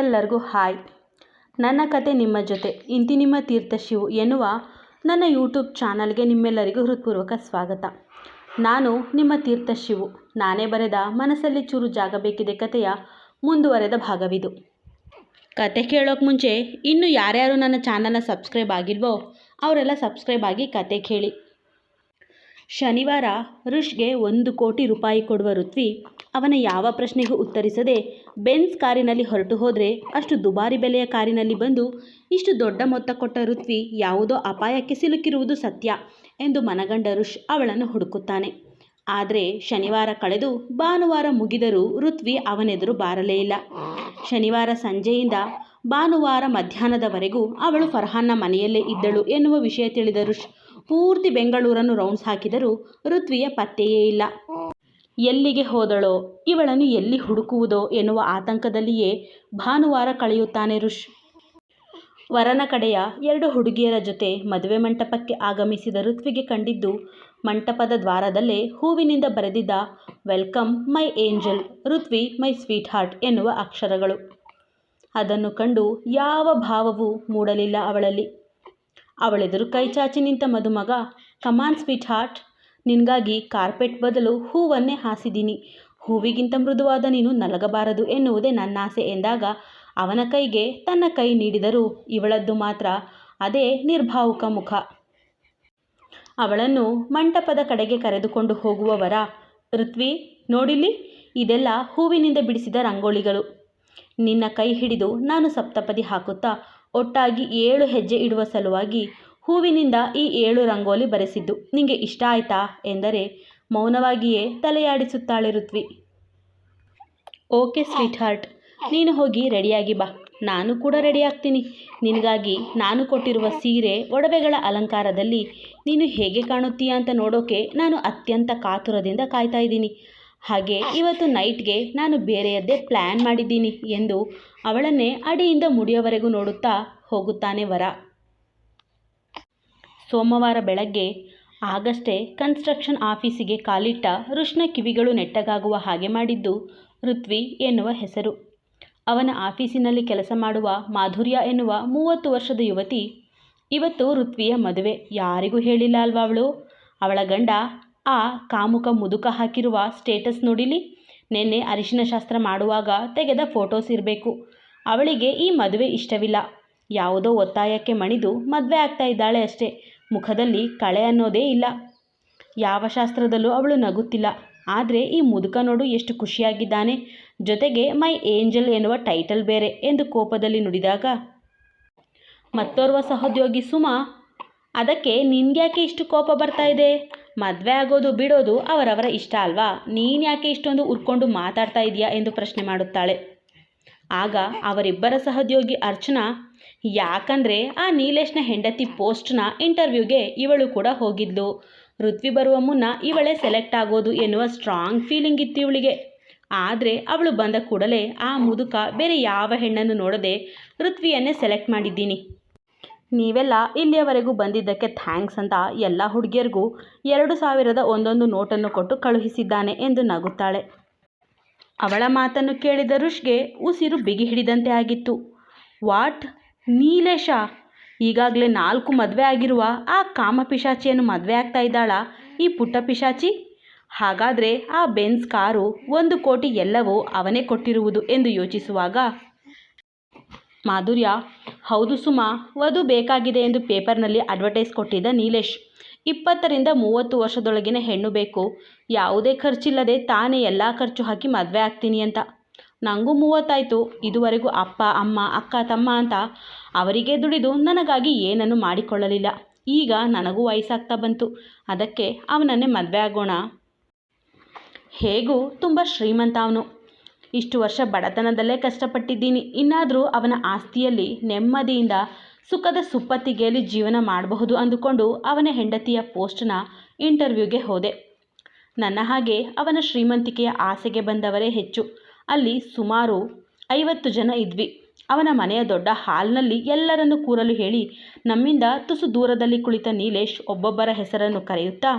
ಎಲ್ಲರಿಗೂ ಹಾಯ್. ನನ್ನ ಕತೆ ನಿಮ್ಮ ಜೊತೆ. ಇಂತಿ ನಿಮ್ಮ ತೀರ್ಥ ಶಿವು ಎನ್ನುವ ನನ್ನ ಯೂಟ್ಯೂಬ್ ಚಾನಲ್ಗೆ ನಿಮ್ಮೆಲ್ಲರಿಗೂ ಹೃತ್ಪೂರ್ವಕ ಸ್ವಾಗತ. ನಾನು ನಿಮ್ಮ ತೀರ್ಥ ಶಿವು. ನಾನೇ ಬರೆದ ಮನಸ್ಸಲ್ಲಿ ಚೂರು ಜಾಗ ಬೇಕಿದೆ ಕತೆಯ ಮುಂದುವರೆದ ಭಾಗವಿದು. ಕತೆ ಕೇಳೋಕೆ ಮುಂಚೆ ಇನ್ನು ಯಾರ್ಯಾರು ನನ್ನ ಚಾನಲ್ನ ಸಬ್ಸ್ಕ್ರೈಬ್ ಆಗಿಲ್ವೋ ಅವರೆಲ್ಲ ಸಬ್ಸ್ಕ್ರೈಬ್ ಆಗಿ ಕತೆ ಕೇಳಿ. ಶನಿವಾರ ಋಷ್ಗೆ ಒಂದು ಕೋಟಿ ರೂಪಾಯಿ ಕೊಡುವ ಋತ್ವಿ ಅವನ ಯಾವ ಪ್ರಶ್ನೆಗೂ ಉತ್ತರಿಸದೆ ಬೆನ್ಸ್ ಕಾರಿನಲ್ಲಿ ಹೊರಟು ಹೋದರೆ ಅಷ್ಟು ದುಬಾರಿ ಬೆಲೆಯ ಕಾರಿನಲ್ಲಿ ಬಂದು ಇಷ್ಟು ದೊಡ್ಡ ಮೊತ್ತ ಕೊಟ್ಟ ಋತ್ವಿ ಯಾವುದೋ ಅಪಾಯಕ್ಕೆ ಸಿಲುಕಿರುವುದು ಸತ್ಯ ಎಂದು ಮನಗಂಡ ರುಷ್ ಅವಳನ್ನು ಹುಡುಕುತ್ತಾನೆ. ಆದರೆ ಶನಿವಾರ ಕಳೆದು ಭಾನುವಾರ ಮುಗಿದರೂ ಋತ್ವಿ ಅವನೆದುರು ಬಾರಲೇ ಇಲ್ಲ. ಶನಿವಾರ ಸಂಜೆಯಿಂದ ಭಾನುವಾರ ಮಧ್ಯಾಹ್ನದವರೆಗೂ ಅವಳು ಫರ್ಹಾನ್ನ ಮನೆಯಲ್ಲೇ ಇದ್ದಳು ಎನ್ನುವ ವಿಷಯ ತಿಳಿದ ಋಷ್ ಪೂರ್ತಿ ಬೆಂಗಳೂರನ್ನು ರೌಂಡ್ಸ್ ಹಾಕಿದರೂ ಋತ್ವಿಯ ಪತ್ತೆಯೇ ಇಲ್ಲ. ಎಲ್ಲಿಗೆ ಹೋದಳೋ, ಇವಳನ್ನು ಎಲ್ಲಿ ಹುಡುಕುವುದೋ ಎನ್ನುವ ಆತಂಕದಲ್ಲಿಯೇ ಭಾನುವಾರ ಕಳೆಯುತ್ತಾನೆ ಋಷ್. ವರನ ಕಡೆಯ ಎರಡು ಹುಡುಗಿಯರ ಜೊತೆ ಮದುವೆ ಮಂಟಪಕ್ಕೆ ಆಗಮಿಸಿದ ಋತ್ವಿಗೆ ಕಂಡಿದ್ದು, ಮಂಟಪದ ದ್ವಾರದಲ್ಲೇ ಹೂವಿನಿಂದ ಬರೆದಿದ್ದ welcome my angel Ruthvi my sweetheart ಎನ್ನುವ ಅಕ್ಷರಗಳು. ಅದನ್ನು ಕಂಡು ಯಾವ ಭಾವವೂ ಮೂಡಲಿಲ್ಲ ಅವಳಲ್ಲಿ. ಅವಳೆದುರು ಕೈಚಾಚಿ ನಿಂತ ಮದುಮಗ ಕಮಾನ್ ಸ್ವೀಟ್ ಹಾರ್ಟ್ ನಿನಗಾಗಿ ಕಾರ್ಪೆಟ್ ಬದಲು ಹೂವನ್ನೇ ಹಾಸಿದ್ದೀನಿ. ಹೂವಿಗಿಂತ ಮೃದುವಾದ ನೀನು ನಲಗಬಾರದು ಎನ್ನುವುದೇ ನನ್ನ ಆಸೆ ಎಂದಾಗ ಅವನ ಕೈಗೆ ತನ್ನ ಕೈ ನೀಡಿದರೂ. ಇವಳದ್ದು ಮಾತ್ರ ಅದೇ ನಿರ್ಭಾವುಕ ಮುಖ. ಅವಳನ್ನು ಮಂಟಪದ ಕಡೆಗೆ ಕರೆದುಕೊಂಡು ಹೋಗುವವರ ಋತ್ವಿ ನೋಡಿಲಿ ಇದೆಲ್ಲ ಹೂವಿನಿಂದ ಬಿಡಿಸಿದ ರಂಗೋಳಿಗಳು ನಿನ್ನ ಕೈ ಹಿಡಿದು ನಾನು ಸಪ್ತಪದಿ ಹಾಕುತ್ತಾ ಒಟ್ಟಾಗಿ ಏಳು ಹೆಜ್ಜೆ ಇಡುವ ಸಲುವಾಗಿ ಹೂವಿನಿಂದ ಈ ಏಳು ರಂಗೋಲಿ ಬರೆಸಿದ್ದು. ನಿಂಗೆ ಇಷ್ಟ ಆಯ್ತಾ? ಎಂದರೆ, ಮೌನವಾಗಿಯೇ ತಲೆಯಾಡಿಸುತ್ತಾಳೆ ಋತ್ವಿ. ಓಕೆ ಸ್ವೀಟ್ ಹಾರ್ಟ್ ನೀನು ಹೋಗಿ ರೆಡಿಯಾಗಿ ಬಾ. ನಾನು ಕೂಡ ರೆಡಿ ಆಗ್ತೀನಿ ನಿನಗಾಗಿ ನಾನು ಕೊಟ್ಟಿರುವ ಸೀರೆ ಒಡವೆಗಳ ಅಲಂಕಾರದಲ್ಲಿ ನೀನು ಹೇಗೆ ಕಾಣುತ್ತೀಯ ಅಂತ ನೋಡೋಕೆ ನಾನು ಅತ್ಯಂತ ಕಾತುರದಿಂದ ಕಾಯ್ತಾ ಇದ್ದೀನಿ. ಹಾಗೆ ಇವತ್ತು ನೈಟ್ಗೆ ನಾನು ಬೇರೆಯದ್ದೇ ಪ್ಲ್ಯಾನ್ ಮಾಡಿದ್ದೀನಿ ಎಂದು ಅವಳನ್ನೇ ಅಡಿಯಿಂದ ಮುಡಿಯವರೆಗೂ ನೋಡುತ್ತಾ ಹೋಗುತ್ತಾನೆ ವರ. ಸೋಮವಾರ ಬೆಳಗ್ಗೆ ಆಗಷ್ಟೇ ಕನ್ಸ್ಟ್ರಕ್ಷನ್ ಆಫೀಸಿಗೆ ಕಾಲಿಟ್ಟ ಋಷ್ನ ಕಿವಿಗಳು ನೆಟ್ಟಗಾಗುವ ಹಾಗೆ ಮಾಡಿದ್ದು ಋತ್ವಿ ಎನ್ನುವ ಹೆಸರು. ಅವನ ಆಫೀಸಿನಲ್ಲಿ ಕೆಲಸ ಮಾಡುವ ಮಾಧುರ್ಯ ಎನ್ನುವ ಮೂವತ್ತು ವರ್ಷದ ಯುವತಿ ಇವತ್ತು ಋತ್ವಿಯ ಮದುವೆ. ಯಾರಿಗೂ ಹೇಳಿಲ್ಲ ಅಲ್ವಾ ಅವಳು? ಅವಳ ಗಂಡ ಆ ಕಾಮುಕ ಮುದುಕ ಹಾಕಿರುವ ಸ್ಟೇಟಸ್ ನೋಡಿಲಿ? ನಿನ್ನೆ ಅರಿಶಿನ ಶಾಸ್ತ್ರ ಮಾಡುವಾಗ ತೆಗೆದ ಫೋಟೋಸ್ ಇರಬೇಕು. ಅವಳಿಗೆ ಈ ಮದುವೆ ಇಷ್ಟವಿಲ್ಲ. ಯಾವುದೋ ಒತ್ತಾಯಕ್ಕೆ ಮಣಿದು ಮದುವೆ ಆಗ್ತಾ ಇದ್ದಾಳೆ ಅಷ್ಟೇ. ಮುಖದಲ್ಲಿ ಕಳೆ ಅನ್ನೋದೇ ಇಲ್ಲ. ಯಾವ ಶಾಸ್ತ್ರದಲ್ಲೂ ಅವಳು ನಗುತ್ತಿಲ್ಲ. ಆದರೆ ಈ ಮುದುಕ ನೋಡು ಎಷ್ಟು ಖುಷಿಯಾಗಿದ್ದಾನೆ. ಜೊತೆಗೆ ಮೈ ಏಂಜಲ್ ಎನ್ನುವ ಟೈಟಲ್ ಬೇರೆ ಎಂದು ಕೋಪದಲ್ಲಿ ನುಡಿದಾಗ, ಮತ್ತೋರ್ವ ಸಹೋದ್ಯೋಗಿ ಸುಮಾ, ಅದಕ್ಕೆ ನಿನ್ಗ್ಯಾಕೆ ಇಷ್ಟು ಕೋಪ ಬರ್ತಾ ಇದೆ? ಮದುವೆ ಆಗೋದು ಬಿಡೋದು ಅವರವರ ಇಷ್ಟ ಅಲ್ವಾ? ನೀನು ಯಾಕೆ ಇಷ್ಟೊಂದು ಉರ್ಕೊಂಡು ಮಾತಾಡ್ತಾ ಇದೆಯಾ ಎಂದು ಪ್ರಶ್ನೆ ಮಾಡುತ್ತಾಳೆ. ಆಗ ಅವರಿಬ್ಬರ ಸಹೋದ್ಯೋಗಿ ಅರ್ಚನಾ, ಯಾಕಂದರೆ ಆ ನೀಲೇಶ್ನ ಹೆಂಡತಿ ಪೋಸ್ಟ್ನ ಇಂಟರ್ವ್ಯೂಗೆ ಇವಳು ಕೂಡ ಹೋಗಿದ್ಲು. ಋತ್ವಿ ಬರುವ ಮುನ್ನ ಇವಳೇ ಸೆಲೆಕ್ಟ್ ಆಗೋದು ಎನ್ನುವ ಸ್ಟ್ರಾಂಗ್ ಫೀಲಿಂಗ್ ಇತ್ತು ಇವಳಿಗೆ. ಆದರೆ ಅವಳು ಬಂದ ಕೂಡಲೇ ಆ ಮುದುಕ ಬೇರೆ ಯಾವ ಹೆಣ್ಣನ್ನು ನೋಡದೆ ಋತ್ವಿಯನ್ನೇ ಸೆಲೆಕ್ಟ್ ಮಾಡಿದ್ದೀನಿ. ನೀವೆಲ್ಲ ಇಲ್ಲಿಯವರೆಗೂ ಬಂದಿದ್ದಕ್ಕೆ ಥ್ಯಾಂಕ್ಸ್ ಅಂತ ಎಲ್ಲ ಹುಡುಗಿಯರಿಗೂ ಎರಡು ಸಾವಿರದ ಒಂದೊಂದು ನೋಟನ್ನು ಕೊಟ್ಟು ಕಳುಹಿಸಿದ್ದಾನೆ ಎಂದು ನಗುತ್ತಾಳೆ. ಅವಳ ಮಾತನ್ನು ಕೇಳಿದ ಋಷ್ಗೆ ಉಸಿರು ಬಿಗಿ ಹಿಡಿದಂತೆ ಆಗಿತ್ತು. ವಾಟ್? ನೀಲೇಶ? ಈಗಾಗಲೇ ನಾಲ್ಕು ಮದುವೆ ಆಗಿರುವ ಆ ಕಾಮ ಪಿಶಾಚಿಯನ್ನು ಮದುವೆ ಆಗ್ತಾ ಇದ್ದಾಳಾ? ಈ ಪುಟ್ಟ ಪಿಶಾಚಿ? ಹಾಗಾದರೆ ಆ ಬೆನ್ಸ್ ಕಾರು ಒಂದು ಕೋಟಿ ಎಲ್ಲವೂ ಅವನೇ ಕೊಟ್ಟಿರುವುದು ಎಂದು ಯೋಚಿಸುವಾಗ ಮಾಧುರ್ಯ, ಹೌದು ಸುಮಾ, ವಧು ಬೇಕಾಗಿದೆ ಎಂದು ಪೇಪರ್ನಲ್ಲಿ ಅಡ್ವರ್ಟೈಸ್ ಕೊಟ್ಟಿದ್ದ ನೀಲೇಶ್. ಇಪ್ಪತ್ತರಿಂದ ಮೂವತ್ತು ವರ್ಷದೊಳಗಿನ ಹೆಣ್ಣು ಬೇಕು. ಯಾವುದೇ ಖರ್ಚಿಲ್ಲದೆ ತಾನೇ ಎಲ್ಲ ಖರ್ಚು ಹಾಕಿ ಮದುವೆ ಆಗ್ತೀನಿ ಅಂತ. ನನಗೂ ಮೂವತ್ತಾಯಿತು. ಇದುವರೆಗೂ ಅಪ್ಪ, ಅಮ್ಮ, ಅಕ್ಕ, ತಮ್ಮ ಅಂತ ಅವರಿಗೆ ದುಡಿದು ನನಗಾಗಿ ಏನನ್ನು ಮಾಡಿಕೊಳ್ಳಲಿಲ್ಲ. ಈಗ ನನಗೂ ವಯಸ್ಸಾಗ್ತಾ ಬಂತು. ಅದಕ್ಕೆ ಅವನನ್ನೇ ಮದುವೆ ಆಗೋಣ. ಹೇಗೂ ತುಂಬ ಶ್ರೀಮಂತ ಅವನು. ಇಷ್ಟು ವರ್ಷ ಬಡತನದಲ್ಲೇ ಕಷ್ಟಪಟ್ಟಿದ್ದೀನಿ. ಇನ್ನಾದರೂ ಅವನ ಆಸ್ತಿಯಲ್ಲಿ ನೆಮ್ಮದಿಯಿಂದ ಸುಖದ ಸುಪ್ಪತ್ತಿಗೆಯಲ್ಲಿ ಜೀವನ ಮಾಡಬಹುದು ಅಂದುಕೊಂಡು ಅವನ ಹೆಂಡತಿಯ ಪೋಸ್ಟ್ನ ಇಂಟರ್ವ್ಯೂಗೆ ಹೋದೆ. ನನ್ನ ಹಾಗೆ ಅವನ ಶ್ರೀಮಂತಿಕೆಯ ಆಸೆಗೆ ಬಂದವರೇ ಹೆಚ್ಚು. ಅಲ್ಲಿ ಸುಮಾರು ಐವತ್ತು ಜನ ಇದ್ವಿ. ಅವನ ಮನೆಯ ದೊಡ್ಡ ಹಾಲ್ನಲ್ಲಿ ಎಲ್ಲರನ್ನು ಕೂರಲು ಹೇಳಿ, ನಮ್ಮಿಂದ ತುಸು ದೂರದಲ್ಲಿ ಕುಳಿತ ನೀಲೇಶ್ ಒಬ್ಬೊಬ್ಬರ ಹೆಸರನ್ನು ಕರೆಯುತ್ತಾ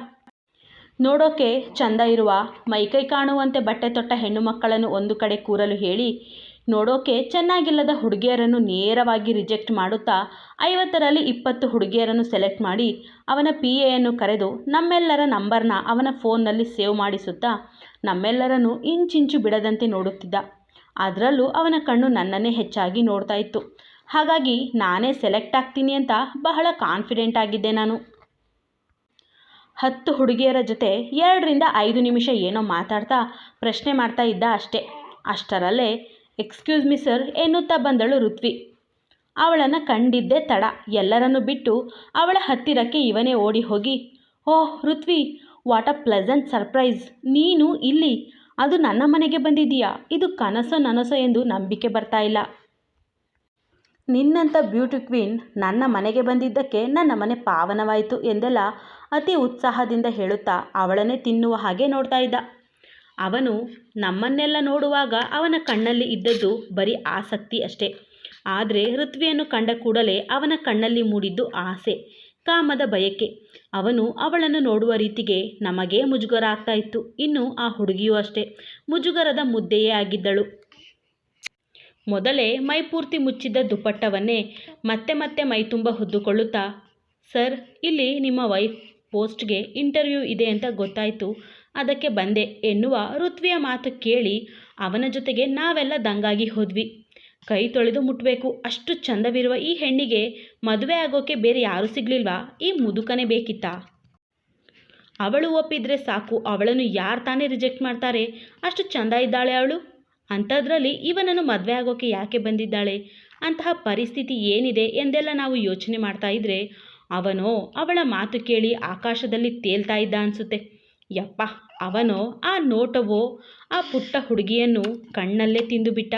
ನೋಡೋಕೆ ಚಂದ ಇರುವ ಮೈಕೈ ಕಾಣುವಂತೆ ಬಟ್ಟೆ ತೊಟ್ಟ ಹೆಣ್ಣು ಮಕ್ಕಳನ್ನು ಒಂದು ಕಡೆ ಕೂರಲು ಹೇಳಿ, ನೋಡೋಕೆ ಚೆನ್ನಾಗಿಲ್ಲದ ಹುಡುಗಿಯರನ್ನು ನೇರವಾಗಿ ರಿಜೆಕ್ಟ್ ಮಾಡುತ್ತಾ ಐವತ್ತರಲ್ಲಿ ಇಪ್ಪತ್ತು ಹುಡುಗಿಯರನ್ನು ಸೆಲೆಕ್ಟ್ ಮಾಡಿ ಅವನ ಪಿ ಎಯನ್ನು ಕರೆದು ನಮ್ಮೆಲ್ಲರ ನಂಬರ್ನ ಅವನ ಫೋನ್ನಲ್ಲಿ ಸೇವ್ ಮಾಡಿಸುತ್ತಾ ನಮ್ಮೆಲ್ಲರನ್ನು ಇಂಚಿಂಚು ಬಿಡದಂತೆ ನೋಡುತ್ತಿದ್ದ. ಅದರಲ್ಲೂ ಅವನ ಕಣ್ಣು ನನ್ನನ್ನೇ ಹೆಚ್ಚಾಗಿ ನೋಡ್ತಾ ಇತ್ತು. ಹಾಗಾಗಿ ನಾನೇ ಸೆಲೆಕ್ಟ್ ಆಗ್ತೀನಿ ಅಂತ ಬಹಳ ಕಾನ್ಫಿಡೆಂಟ್ ಆಗಿದ್ದೆ ನಾನು. ಹತ್ತು ಹುಡುಗಿಯರ ಜೊತೆ ಎರಡರಿಂದ ಐದು ನಿಮಿಷ ಏನೋ ಮಾತಾಡ್ತಾ ಪ್ರಶ್ನೆ ಮಾಡ್ತಾ ಇದ್ದ ಅಷ್ಟೇ. ಅಷ್ಟರಲ್ಲೇ ಎಕ್ಸ್ಕ್ಯೂಸ್ ಮಿ ಸರ್ ಎನ್ನುತ್ತಾ ಬಂದಳು ಋತ್ವಿ. ಅವಳನ್ನು ಕಂಡಿದ್ದೇ ತಡ. ಎಲ್ಲರನ್ನು ಬಿಟ್ಟು ಅವಳ ಹತ್ತಿರಕ್ಕೆ ಇವನೇ ಓಡಿ ಹೋಗಿ, ಓಹ್, Ruthvi what a pleasant surprise ನೀನು ಇಲ್ಲಿ. ಅದು ನನ್ನ ಮನೆಗೆ ಬಂದಿದ್ದೀಯಾ? ಇದು ಕನಸೋ ನನಸೋ ಎಂದು ನಂಬಿಕೆ ಬರ್ತಾ ಇಲ್ಲ. ನಿನ್ನಂಥ ಬ್ಯೂಟಿ ಕ್ವೀನ್ ನನ್ನ ಮನೆಗೆ ಬಂದಿದ್ದಕ್ಕೆ ನನ್ನ ಮನೆ ಪಾವನವಾಯಿತು ಎಂದೆಲ್ಲ ಅತಿ ಉತ್ಸಾಹದಿಂದ ಹೇಳುತ್ತಾ ಅವಳನ್ನೇ ತಿನ್ನುವ ಹಾಗೆ ನೋಡ್ತಾ ಇದ್ದ. ಅವನು ನಮ್ಮನ್ನೆಲ್ಲ ನೋಡುವಾಗ ಅವನ ಕಣ್ಣಲ್ಲಿ ಇದ್ದದ್ದು ಬರೀ ಆಸಕ್ತಿ ಅಷ್ಟೇ. ಆದರೆ ಋತ್ವಿಯನ್ನು ಕಂಡ ಕೂಡಲೇ ಅವನ ಕಣ್ಣಲ್ಲಿ ಮೂಡಿದ್ದು ಆಸೆ, ಕಾಮದ ಬಯಕೆ. ಅವನು ಅವಳನ್ನು ನೋಡುವ ರೀತಿಗೆ ನಮಗೇ ಮುಜುಗರ ಆಗ್ತಾ ಇತ್ತು. ಇನ್ನು ಆ ಹುಡುಗಿಯೂ ಅಷ್ಟೇ, ಮುಜುಗರದ ಮುದ್ದೆಯೇ ಆಗಿದ್ದಳು. ಮೊದಲೇ ಮೈಪೂರ್ತಿ ಮುಚ್ಚಿದ್ದ ದುಪ್ಪಟ್ಟವನ್ನೇ ಮತ್ತೆ ಮತ್ತೆ ಮೈತುಂಬ ಹೊದ್ದುಕೊಳ್ಳುತ್ತಾ, ಸರ್, ಇಲ್ಲಿ ನಿಮ್ಮ ವೈಫ್. ಪೋಸ್ಟ್ಗೆ ಇಂಟರ್ವ್ಯೂ ಇದೆ ಅಂತ ಗೊತ್ತಾಯಿತು. ಅದಕ್ಕೆ ಬಂದೆ ಎನ್ನುವ ಋತ್ವಿಯ ಮಾತು ಕೇಳಿ ಅವನ ಜೊತೆಗೆ ನಾವೆಲ್ಲ ದಂಗಾಗಿ ಹೋದ್ವಿ. ಕೈ ತೊಳೆದು ಮುಟ್ಟಬೇಕು ಅಷ್ಟು ಚಂದವಿರುವ ಈ ಹೆಣ್ಣಿಗೆ ಮದುವೆ ಆಗೋಕೆ ಬೇರೆ ಯಾರೂ ಸಿಗ್ಲಿಲ್ವಾ? ಈ ಮುದುಕನೇ ಬೇಕಿತ್ತಾ? ಅವಳು ಒಪ್ಪಿದ್ರೆ ಸಾಕು, ಅವಳನ್ನು ಯಾರು ತಾನೇ ರಿಜೆಕ್ಟ್ ಮಾಡ್ತಾರೆ? ಅಷ್ಟು ಚಂದ ಇದ್ದಾಳೆ ಅವಳು? ಅಂಥದ್ರಲ್ಲಿ ಇವನನ್ನು ಮದುವೆ ಆಗೋಕೆ ಯಾಕೆ ಬಂದಿದ್ದಾಳೆ? ಅಂತಹ ಪರಿಸ್ಥಿತಿ ಏನಿದೆ ಎಂದೆಲ್ಲ ನಾವು ಯೋಚನೆ ಮಾಡ್ತಾ ಇದ್ರೆ ಅವನೋ ಅವಳ ಮಾತು ಕೇಳಿ ಆಕಾಶದಲ್ಲಿ ತೇಲ್ತಾ ಇದ್ದ ಅನಿಸುತ್ತೆ. ಯಪ್ಪ, ಅವನೋ ಆ ನೋಟವೋ? ಆ ಪುಟ್ಟ ಹುಡುಗಿಯನ್ನು ಕಣ್ಣಲ್ಲೇ ತಿಂದುಬಿಟ್ಟ.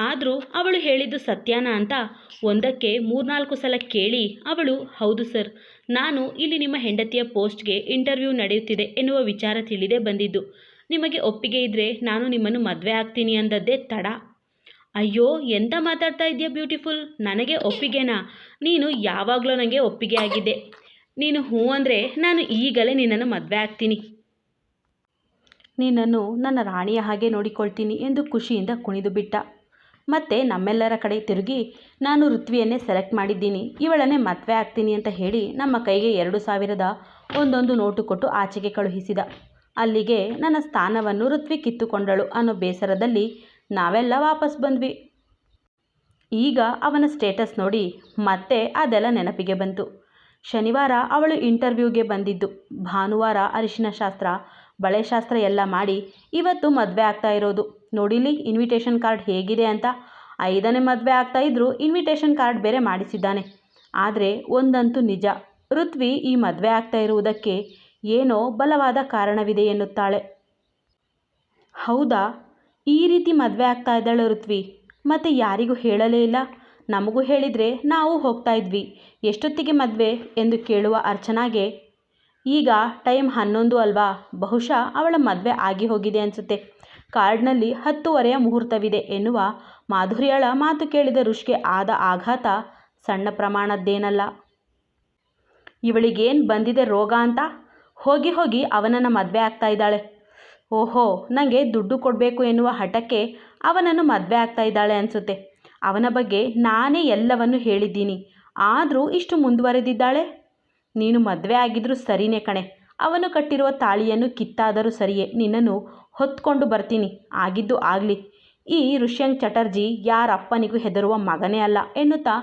ಆದರೂ ಅವಳು ಹೇಳಿದ್ದು ಸತ್ಯಾನ ಅಂತ ಒಂದಕ್ಕೆ ಮೂರ್ನಾಲ್ಕು ಸಲ ಕೇಳಿ ಅವಳು, ಹೌದು ಸರ್, ನಾನು ಇಲ್ಲಿ ನಿಮ್ಮ ಹೆಂಡತಿಯ ಪೋಸ್ಟ್ಗೆ ಇಂಟರ್ವ್ಯೂ ನಡೆಯುತ್ತಿದೆ ಎನ್ನುವ ವಿಚಾರ ತಿಳಿದೇ ಬಂದಿದ್ದು. ನಿಮಗೆ ಒಪ್ಪಿಗೆ ಇದ್ದರೆ ನಾನು ನಿಮ್ಮನ್ನು ಮದುವೆ ಆಗ್ತೀನಿ ಅಂದದ್ದೇ ತಡ. ಅಯ್ಯೋ, ಎಂತ ಮಾತಾಡ್ತಾ ಇದೆಯಾ ಬ್ಯೂಟಿಫುಲ್ ನನಗೆ ಒಪ್ಪಿಗೆನಾ? ನೀನು ಯಾವಾಗಲೂ ನನಗೆ ಒಪ್ಪಿಗೆ ಆಗಿದೆ. ನೀನು ಹ್ಞೂ ಅಂದರೆ ನಾನು ಈಗಲೇ ನಿನ್ನನ್ನು ಮದುವೆ ಆಗ್ತೀನಿ. ನಿನ್ನನ್ನು ನನ್ನ ರಾಣಿಯ ಹಾಗೆ ನೋಡಿಕೊಳ್ತೀನಿ ಎಂದು ಖುಷಿಯಿಂದ ಕುಣಿದು ಬಿಟ್ಟ. ಮತ್ತೆ ನಮ್ಮೆಲ್ಲರ ಕಡೆ ತಿರುಗಿ ನಾನು ಋತ್ವಿಯನ್ನೇ ಸೆಲೆಕ್ಟ್ ಮಾಡಿದ್ದೀನಿ. ಇವಳನ್ನೇ ಮದುವೆ ಆಗ್ತೀನಿ ಅಂತ ಹೇಳಿ ನಮ್ಮ ಕೈಗೆ ಎರಡು ಸಾವಿರದ ಒಂದೊಂದು ನೋಟು ಕೊಟ್ಟು ಆಚೆಗೆ ಕಳುಹಿಸಿದ. ಅಲ್ಲಿಗೆ ನನ್ನ ಸ್ಥಾನವನ್ನು ಋತ್ವಿ ಕಿತ್ತುಕೊಂಡಳು ಅನ್ನೋ ಬೇಸರದಲ್ಲಿ ನಾವೆಲ್ಲ ವಾಪಸ್ ಬಂದ್ವಿ. ಈಗ ಅವನ ಸ್ಟೇಟಸ್ ನೋಡಿ ಮತ್ತೆ ಅದೆಲ್ಲ ನೆನಪಿಗೆ ಬಂತು. ಶನಿವಾರ ಅವಳು ಇಂಟರ್ವ್ಯೂಗೆ ಬಂದಿದ್ದು. ಭಾನುವಾರ ಅರಿಶಿನ ಶಾಸ್ತ್ರ, ಬಳೆ ಶಾಸ್ತ್ರ ಎಲ್ಲ ಮಾಡಿ ಇವತ್ತು ಮದುವೆ ಆಗ್ತಾ ಇರೋದು. ನೋಡಿಲಿ ಇನ್ವಿಟೇಷನ್ ಕಾರ್ಡ್ ಹೇಗಿದೆ ಅಂತ. ಐದನೇ ಮದುವೆ ಆಗ್ತಾ ಇದ್ದರೂ ಇನ್ವಿಟೇಷನ್ ಕಾರ್ಡ್ ಬೇರೆ ಮಾಡಿಸಿದ್ದಾನೆ. ಆದರೆ ಒಂದಂತೂ ನಿಜ. ಋತ್ವಿ ಈ ಮದುವೆ ಆಗ್ತಾ ಇರುವುದಕ್ಕೆ ಏನೋ ಬಲವಾದ ಕಾರಣವಿದೆ ಎನ್ನುತ್ತಾಳೆ. ಹೌದಾ? ಈ ರೀತಿ ಮದುವೆ ಆಗ್ತಾ ಇದ್ದಾಳೆ ಋತ್ವಿ. ಮತ್ತು ಯಾರಿಗೂ ಹೇಳಲೇ ಇಲ್ಲ. ನಮಗೂ ಹೇಳಿದರೆ ನಾವು ಹೋಗ್ತಾ ಇದ್ವಿ. ಎಷ್ಟೊತ್ತಿಗೆ ಮದುವೆ? ಎಂದು ಕೇಳುವ ಅರ್ಚನಾಗೆ, ಈಗ ಟೈಮ್ ಹನ್ನೊಂದು ಅಲ್ವಾ? ಬಹುಶಃ ಅವಳ ಮದುವೆ ಆಗಿ ಹೋಗಿದೆ ಅನಿಸುತ್ತೆ. ಕಾರ್ಡ್ನಲ್ಲಿ ಹತ್ತುವರೆಯ ಮುಹೂರ್ತವಿದೆ ಎನ್ನುವ ಮಾಧುರ್ಯಳ ಮಾತು ಕೇಳಿದ ಋಷಿಗೆ ಆದ ಆಘಾತ ಸಣ್ಣ ಪ್ರಮಾಣದ್ದೇನಲ್ಲ. ಇವಳಿಗೇನು ಬಂದಿದೆ ರೋಗ ಅಂತ? ಹೋಗಿ ಹೋಗಿ ಅವನನ್ನು ಮದುವೆ ಆಗ್ತಾ ಇದ್ದಾಳೆ. ಓಹೋ ನನಗೆ ದುಡ್ಡು ಕೊಡಬೇಕು ಎನ್ನುವ ಹಠಕ್ಕೆ ಅವನನ್ನು ಮದುವೆ ಆಗ್ತಾ ಇದ್ದಾಳೆ ಅನಿಸುತ್ತೆ. ಅವನ ಬಗ್ಗೆ ನಾನೇ ಎಲ್ಲವನ್ನು ಹೇಳಿದ್ದೀನಿ. ಆದರೂ ಇಷ್ಟು ಮುಂದುವರೆದಿದ್ದಾಳೆ? ನೀನು ಮದುವೆ ಆಗಿದ್ರೂ ಸರಿನೇ ಕಣೆ. ಅವನು ಕಟ್ಟಿರುವ ತಾಳಿಯನ್ನು ಕಿತ್ತಾದರೂ ಸರಿಯೇ. ನಿನ್ನನ್ನು ಹೊತ್ಕೊಂಡು ಬರ್ತೀನಿ. ಆಗಿದ್ದು ಆಗಲಿ. ಈ ಋಷ್ಯಂಗ್ ಚಟರ್ಜಿ ಯಾರಪ್ಪನಿಗೂ ಹೆದರುವ ಮಗನೇ ಅಲ್ಲ ಎನ್ನುತ್ತಾ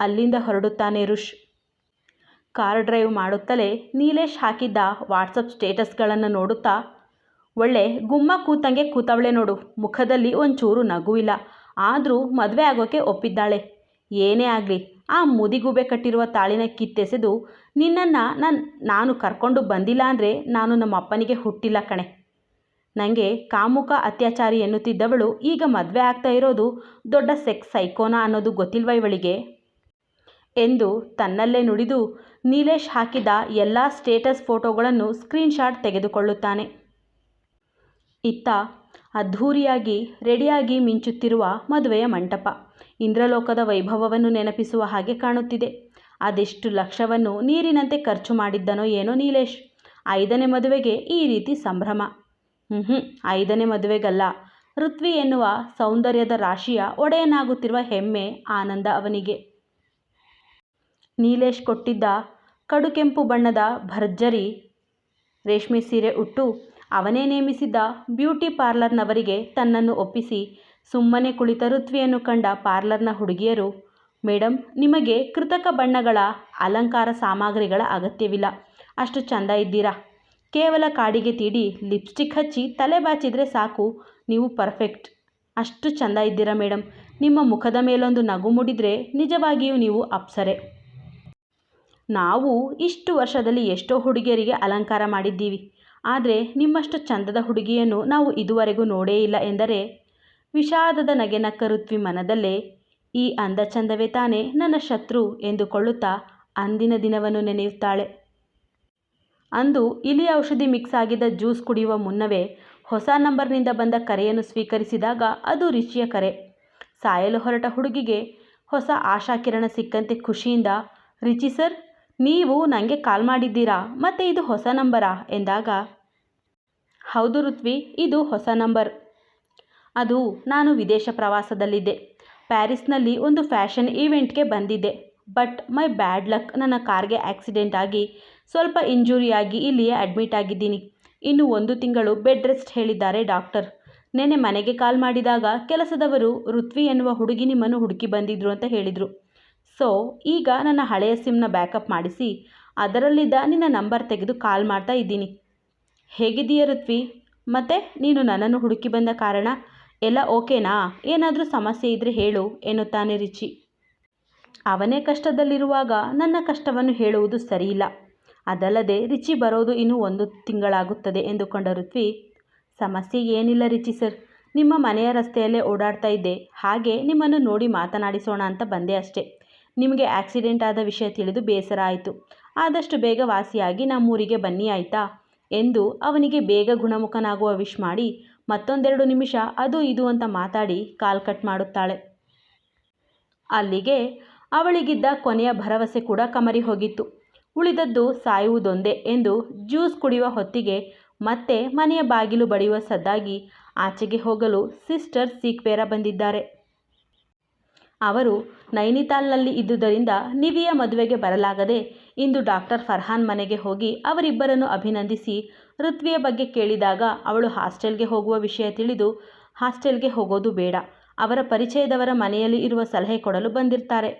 ಅಲ್ಲಿಂದ ಹೊರಡುತ್ತಾನೆ ಋಷ್ ಕಾರ್ ಡ್ರೈವ್ ಮಾಡುತ್ತಲೇ ನೀಲೇಶ್ ಹಾಕಿದ್ದ ವಾಟ್ಸಪ್ ಸ್ಟೇಟಸ್ಗಳನ್ನು ನೋಡುತ್ತಾ ಒಳ್ಳೆ ಗುಮ್ಮ ಕೂತಂಗೆ ಕೂತವಳೆ ನೋಡು, ಮುಖದಲ್ಲಿ ಒಂಚೂರು ನಗುವಿಲ್ಲ. ಆದರೂ ಮದುವೆ ಆಗೋಕೆ ಒಪ್ಪಿದ್ದಾಳೆ. ಏನೇ ಆಗಲಿ, ಆ ಮುದಿಗೂಬೆ ಕಟ್ಟಿರುವ ತಾಳಿನ ಕಿತ್ತೆಸೆದು ನಿನ್ನನ್ನು ನಾನು ನಾನು ಕರ್ಕೊಂಡು ಬಂದಿಲ್ಲ ಅಂದರೆ ನಾನು ನಮ್ಮ ಅಪ್ಪನಿಗೆ ಹುಟ್ಟಿಲ್ಲ ಕಣೆ. ನನಗೆ ಕಾಮುಕ ಅತ್ಯಾಚಾರಿ ಎನ್ನುತ್ತಿದ್ದವಳು ಈಗ ಮದುವೆ ಆಗ್ತಾ ಇರೋದು ದೊಡ್ಡ ಸೆಕ್ಸ್ ಸೈಕೋನ ಅನ್ನೋದು ಗೊತ್ತಿಲ್ವ ಇವಳಿಗೆ? ಎಂದು ತನ್ನಲ್ಲೇ ನುಡಿದು ನೀಲೇಶ್ ಹಾಕಿದ ಎಲ್ಲ ಸ್ಟೇಟಸ್ ಫೋಟೋಗಳನ್ನು ಸ್ಕ್ರೀನ್ಶಾಟ್ ತೆಗೆದುಕೊಳ್ಳುತ್ತಾನೆ. ಇತ್ತ ಅದ್ಧೂರಿಯಾಗಿ, ರೆಡಿಯಾಗಿ ಮಿಂಚುತ್ತಿರುವ ಮದುವೆಯ ಮಂಟಪ. ಇಂದ್ರಲೋಕದ ವೈಭವವನ್ನು ನೆನಪಿಸುವ ಹಾಗೆ ಕಾಣುತ್ತಿದೆ. ಅದೆಷ್ಟು ಲಕ್ಷವನ್ನು ನೀರಿನಂತೆ ಖರ್ಚು ಮಾಡಿದ್ದನೋ ಏನೋ ನೀಲೇಶ್. ಐದನೇ ಮದುವೆಗೆ ಈ ರೀತಿ ಸಂಭ್ರಮ. ಹ್ಞೂ ಹ್ಞೂ ಐದನೇ ಮದುವೆಗಲ್ಲ. ಋತ್ವಿ ಎನ್ನುವ ಸೌಂದರ್ಯದ ರಾಶಿಯ ಒಡೆಯನಾಗುತ್ತಿರುವ ಹೆಮ್ಮೆ, ಆನಂದ ಅವನಿಗೆ. ನೀಲೇಶ್ ಕೊಟ್ಟಿದ್ದ ಕಡುಕೆಂಪು ಬಣ್ಣದ ಭರ್ಜರಿ ರೇಷ್ಮೆ ಸೀರೆ ಉಟ್ಟು ಅವನೇ ನೇಮಿಸಿದ್ದ ಬ್ಯೂಟಿ ಪಾರ್ಲರ್ನವರಿಗೆ ತನ್ನನ್ನು ಒಪ್ಪಿಸಿ ಸುಮ್ಮನೆ ಕುಳಿತ ಋತ್ವಿಯನ್ನು ಕಂಡ ಪಾರ್ಲರ್ನ ಹುಡುಗಿಯರು ಮೇಡಮ್ ನಿಮಗೆ ಕೃತಕ ಬಣ್ಣಗಳ ಅಲಂಕಾರ ಸಾಮಗ್ರಿಗಳ ಅಗತ್ಯವಿಲ್ಲ. ಅಷ್ಟು ಚಂದ ಇದ್ದೀರಾ? ಕೇವಲ ಕಾಡಿಗೆ ತೀಡಿ ಲಿಪ್ಸ್ಟಿಕ್ ಹಚ್ಚಿ ತಲೆ ಬಾಚಿದರೆ ಸಾಕು, ನೀವು ಪರ್ಫೆಕ್ಟ್. ಅಷ್ಟು ಚಂದ ಇದ್ದೀರಾ ಮೇಡಮ್ ನಿಮ್ಮ ಮುಖದ ಮೇಲೊಂದು ನಗು ಮೂಡಿದರೆ ನಿಜವಾಗಿಯೂ ನೀವು ಅಪ್ಸರೆ. ನಾವು ಇಷ್ಟು ವರ್ಷದಲ್ಲಿ ಎಷ್ಟೋ ಹುಡುಗಿಯರಿಗೆ ಅಲಂಕಾರ ಮಾಡಿದ್ದೀವಿ. ಆದರೆ ನಿಮ್ಮಷ್ಟು ಚಂದದ ಹುಡುಗಿಯನ್ನು ನಾವು ಇದುವರೆಗೂ ನೋಡೇ ಇಲ್ಲ ಎಂದರೆ? ವಿಷಾದದ ನಗೆನ ಋತ್ವಿ ಮನದಲ್ಲೇ, ಈ ಅಂದ ಚಂದವೇ ತಾನೇ ನನ್ನ ಶತ್ರು ಎಂದುಕೊಳ್ಳುತ್ತಾ ಅಂದಿನ ದಿನವನ್ನು ನೆನೆಯುತ್ತಾಳೆ. ಅಂದು ಇಲಿ ಔಷಧಿ ಮಿಕ್ಸ್ ಆಗಿದ್ದ ಜ್ಯೂಸ್ ಕುಡಿಯುವ ಮುನ್ನವೇ ಹೊಸ ನಂಬರ್ನಿಂದ ಬಂದ ಕರೆಯನ್ನು ಸ್ವೀಕರಿಸಿದಾಗ ಅದು ರಿಚಿಯ ಕರೆ. ಸಾಯಲು ಹೊರಟ ಹುಡುಗಿಗೆ ಹೊಸ ಆಶಾಕಿರಣ ಸಿಕ್ಕಂತೆ ಖುಷಿಯಿಂದ, ರಿಚಿ ಸರ್ ನೀವು ನನಗೆ ಕಾಲ್ ಮಾಡಿದ್ದೀರಾ? ಮತ್ತು ಇದು ಹೊಸ ನಂಬರಾ? ಎಂದಾಗ, ಹೌದು ಋತ್ವಿ, ಇದು ಹೊಸ ನಂಬರ್. ಅದು ನಾನು ವಿದೇಶ ಪ್ರವಾಸದಲ್ಲಿದ್ದೆ. ಪ್ಯಾರಿಸ್ನಲ್ಲಿ ಒಂದು ಫ್ಯಾಷನ್ ಈವೆಂಟ್ಗೆ ಬಂದಿದ್ದೆ. ಬಟ್ ಮೈ ಬ್ಯಾಡ್ ಲಕ್, ನನ್ನ ಕಾರ್ಗೆ ಆಕ್ಸಿಡೆಂಟ್ ಆಗಿ ಸ್ವಲ್ಪ ಇಂಜುರಿಯಾಗಿ ಇಲ್ಲಿಯೇ ಅಡ್ಮಿಟ್ ಆಗಿದ್ದೀನಿ. ಇನ್ನು ಒಂದು ತಿಂಗಳು ಬೆಡ್ ರೆಸ್ಟ್ ಹೇಳಿದ್ದಾರೆ ಡಾಕ್ಟರ್. ನೆನ್ನೆ ಮನೆಗೆ ಕಾಲ್ ಮಾಡಿದಾಗ ಕೆಲಸದವರು ಋತ್ವಿ ಎನ್ನುವ ಹುಡುಗಿ ನಿಮ್ಮನ್ನು ಹುಡುಕಿ ಬಂದಿದ್ರು ಅಂತ ಹೇಳಿದರು. ಸೊ ಈಗ ನನ್ನ ಹಳೆಯ ಸಿಮ್ನ ಬ್ಯಾಕಪ್ ಮಾಡಿಸಿ, ಅದರಲ್ಲಿದ್ದ ನಿನ್ನ ನಂಬರ್ ತೆಗೆದು ಕಾಲ್ ಮಾಡ್ತಾ ಇದ್ದೀನಿ. ಹೇಗಿದ್ದೀಯ ಋತ್ವಿ? ಮತ್ತು ನೀನು ನನ್ನನ್ನು ಹುಡುಕಿ ಬಂದ ಕಾರಣ ಎಲ್ಲ ಓಕೆನಾ ಏನಾದರೂ ಸಮಸ್ಯೆ ಇದ್ದರೆ ಹೇಳು, ಎನ್ನುತ್ತಾನೆ ರಿಚಿ. ಅವನೇ ಕಷ್ಟದಲ್ಲಿರುವಾಗ ನನ್ನ ಕಷ್ಟವನ್ನು ಹೇಳುವುದು ಸರಿಯಿಲ್ಲ. ಅದಲ್ಲದೆ ರಿಚಿ ಬರೋದು ಇನ್ನೂ ಒಂದು ತಿಂಗಳಾಗುತ್ತದೆ ಎಂದುಕೊಂಡ ಋತ್ವಿ. ಸಮಸ್ಯೆ ಏನಿಲ್ಲ ರಿಚಿ ಸರ್. ನಿಮ್ಮ ಮನೆಯ ರಸ್ತೆಯಲ್ಲೇ ಓಡಾಡ್ತಾ ಇದ್ದೆ. ಹಾಗೆ ನಿಮ್ಮನ್ನು ನೋಡಿ ಮಾತನಾಡಿಸೋಣ ಅಂತ ಬಂದೆ ಅಷ್ಟೇ. ನಿಮಗೆ ಆಕ್ಸಿಡೆಂಟ್ ಆದ ವಿಷಯ ತಿಳಿದು ಬೇಸರ ಆಯಿತು. ಆದಷ್ಟು ಬೇಗ ವಾಸಿಯಾಗಿ ನಮ್ಮೂರಿಗೆ ಬನ್ನಿ ಆಯಿತಾ? ಎಂದು ಅವನಿಗೆ ಬೇಗ ಗುಣಮುಖನಾಗುವ ವಿಶ್ ಮಾಡಿ ಮತ್ತೊಂದೆರಡು ನಿಮಿಷ ಅದು ಇದು ಅಂತ ಮಾತಾಡಿ ಕಾಲ್ ಕಟ್ ಮಾಡುತ್ತಾಳೆ. ಅಲ್ಲಿಗೆ ಅವಳಿಗಿದ್ದ ಕೊನೆಯ ಭರವಸೆ ಕೂಡ ಕಮರಿ ಹೋಗಿತ್ತು. ಉಳಿದದ್ದು ಸಾಯುವುದೊಂದೇ ಎಂದು ಜ್ಯೂಸ್ ಕುಡಿಯುವ ಹೊತ್ತಿಗೆ ಮತ್ತೆ ಮನೆಯ ಬಾಗಿಲು ಬಡಿಯುವ ಸದ್ದಾಗಿ ಆಚೆಗೆ ಹೋಗಲು ಸಿಸ್ಟರ್ ಸೀಕ್ವೇರ ಬಂದಿದ್ದಾರೆ. ಅವರು ನೈನಿತಾಲ್ನಲ್ಲಿ ಇದ್ದುದರಿಂದ ನಿವಿಯ ಮದುವೆಗೆ ಬರಲಾಗದೆ ಇಂದು ಡಾಕ್ಟರ್ ಫರ್ಹಾನ್ ಮನೆಗೆ ಹೋಗಿ ಅವರಿಬ್ಬರನ್ನು ಅಭಿನಂದಿಸಿ ಋತ್ವಿಯ ಬಗ್ಗೆ ಕೇಳಿದಾಗ ಅವಳು ಹಾಸ್ಟೆಲ್ಗೆ ಹೋಗುವ ವಿಷಯ ತಿಳಿದು ಹಾಸ್ಟೆಲ್ಗೆ ಹೋಗೋದು ಬೇಡ. ಅವರ ಪರಿಚಯದವರ ಮನೆಯಲ್ಲಿ ಇರುವ ಸಲಹೆ ಕೊಡಲು ಬಂದಿರ್ತಾರೆ.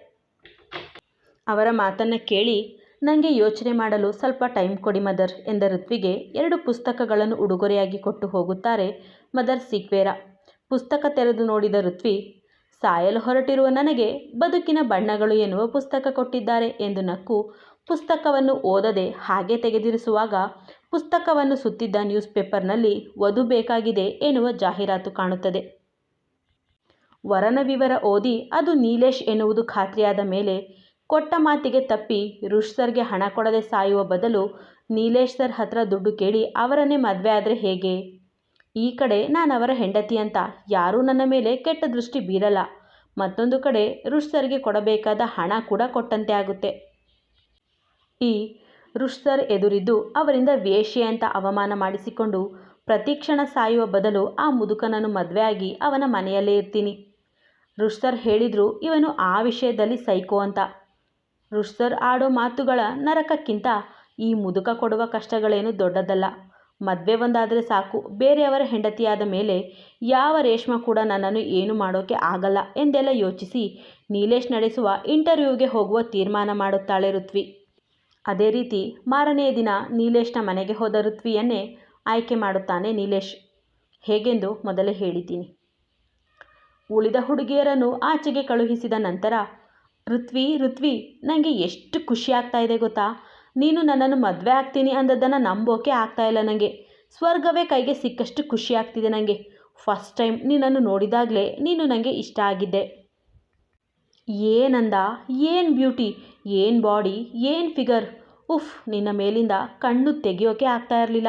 ಅವರ ಮಾತನ್ನು ಕೇಳಿ ನನಗೆ ಯೋಚನೆ ಮಾಡಲು ಸ್ವಲ್ಪ ಟೈಮ್ ಕೊಡಿ ಮದರ್ ಎಂದ ಋತ್ವಿಗೆ ಎರಡು ಪುಸ್ತಕಗಳನ್ನು ಉಡುಗೊರೆಯಾಗಿ ಕೊಟ್ಟು ಹೋಗುತ್ತಾರೆ ಮದರ್ ಸಿಕ್ವೇರ ಪುಸ್ತಕ ತೆರೆದು ನೋಡಿದ ಋತ್ವಿ ಸಾಯಲು ಹೊರಟಿರುವ ನನಗೆ ಬದುಕಿನ ಬಣ್ಣಗಳು ಎನ್ನುವ ಪುಸ್ತಕ ಕೊಟ್ಟಿದ್ದಾರೆ ಎಂದು ನಕ್ಕು ಪುಸ್ತಕವನ್ನು ಓದದೆ ಹಾಗೆ ತೆಗೆದಿರಿಸುವಾಗ ಪುಸ್ತಕವನ್ನು ಸುತ್ತಿದ್ದ ನ್ಯೂಸ್ ಪೇಪರ್ನಲ್ಲಿ ವಧು ಬೇಕಾಗಿದೆ ಎನ್ನುವ ಜಾಹೀರಾತು ಕಾಣುತ್ತದೆ. ವರನ ವಿವರ ಓದಿ ಅದು ನೀಲೇಶ್ ಎನ್ನುವುದು ಖಾತ್ರಿಯಾದ ಮೇಲೆ ಕೊಟ್ಟ ಮಾತಿಗೆ ತಪ್ಪಿ ರುಷ್ ಹಣ ಕೊಡದೆ ಸಾಯುವ ಬದಲು ನೀಲೇಶ್ ಸರ್ ಹತ್ರ ದುಡ್ಡು ಕೇಳಿ ಅವರನ್ನೇ ಮದುವೆ ಆದರೆ ಹೇಗೆ? ಈ ಕಡೆ ನಾನು ಅವರ ಹೆಂಡತಿ ಅಂತ ಯಾರೂ ನನ್ನ ಮೇಲೆ ಕೆಟ್ಟ ದೃಷ್ಟಿ ಬೀರಲ್ಲ. ಮತ್ತೊಂದು ಕಡೆ ರುಷ್ಸರ್ಗೆ ಕೊಡಬೇಕಾದ ಹಣ ಕೂಡ ಕೊಟ್ಟಂತೆ ಆಗುತ್ತೆ. ಈ ರುಷ್ಸರ್ ಎದುರಿದ್ದು ಅವರಿಂದ ವೇಶ್ಯೆ ಅಂತ ಅವಮಾನ ಮಾಡಿಸಿಕೊಂಡು ಪ್ರತಿಕ್ಷಣ ಸಾಯುವ ಬದಲು ಆ ಮುದುಕನನ್ನು ಮದುವೆಯಾಗಿ ಅವನ ಮನೆಯಲ್ಲೇ ಇರ್ತೀನಿ. ರುಷ್ಸರ್ ಹೇಳಿದ್ರು ಇವನು ಆ ವಿಷಯದಲ್ಲಿ ಸೈಕೋ ಅಂತ. ರುಷ್ಸರ್ ಆಡೋ ಮಾತುಗಳ ನರಕಕ್ಕಿಂತ ಈ ಮುದುಕ ಕೊಡುವ ಕಷ್ಟಗಳೇನು ದೊಡ್ಡದಲ್ಲ. ಮದುವೆ ಒಂದಾದರೆ ಸಾಕು. ಬೇರೆಯವರ ಹೆಂಡತಿಯಾದ ಮೇಲೆ ಯಾವ ರೇಷ್ಮೆ ಕೂಡ ನನ್ನನ್ನು ಏನು ಮಾಡೋಕ್ಕೆ ಆಗಲ್ಲ ಎಂದೆಲ್ಲ ಯೋಚಿಸಿ ನೀಲೇಶ್ ನಡೆಸುವ ಇಂಟರ್ವ್ಯೂಗೆ ಹೋಗುವ ತೀರ್ಮಾನ ಮಾಡುತ್ತಾಳೆ ಋತ್ವಿ. ಅದೇ ರೀತಿ ಮಾರನೆಯ ದಿನ ನೀಲೇಶ್ನ ಮನೆಗೆ ಹೋದ ಋತ್ವಿಯನ್ನೇ ಆಯ್ಕೆ ಮಾಡುತ್ತಾನೆ ನೀಲೇಶ್. ಹೇಗೆಂದು ಮೊದಲೇ ಹೇಳಿದ್ದೀನಿ. ಉಳಿದ ಹುಡುಗಿಯರನ್ನು ಆಚೆಗೆ ಕಳುಹಿಸಿದ ನಂತರ ಋತ್ವಿ ಋತ್ವಿ ನನಗೆ ಎಷ್ಟು ಖುಷಿ ಇದೆ ಗೊತ್ತಾ? ನೀನು ನನ್ನನ್ನು ಮದುವೆ ಆಗ್ತೀನಿ ಅಂದದ್ದನ್ನು ನಂಬೋಕೆ ಆಗ್ತಾ ಇಲ್ಲ ನನಗೆ ಸ್ವರ್ಗವೇ ಕೈಗೆ ಸಿಕ್ಕಷ್ಟು ಖುಷಿ ಆಗ್ತಿದೆ ನನಗೆ ಫಸ್ಟ್ ಟೈಮ್ ನಿನ್ನನ್ನು ನೋಡಿದಾಗಲೇ ನೀನು ನನಗೆ ಇಷ್ಟ ಆಗಿದ್ದೆ. ಏನಂದ? ಏನು ಬ್ಯೂಟಿ? ಏನು ಬಾಡಿ? ಏನು ಫಿಗರ್? ಉಫ್, ನಿನ್ನ ಮೇಲಿಂದ ಕಣ್ಣು ತೆಗೆಯೋಕೆ ಆಗ್ತಾ ಇರಲಿಲ್ಲ.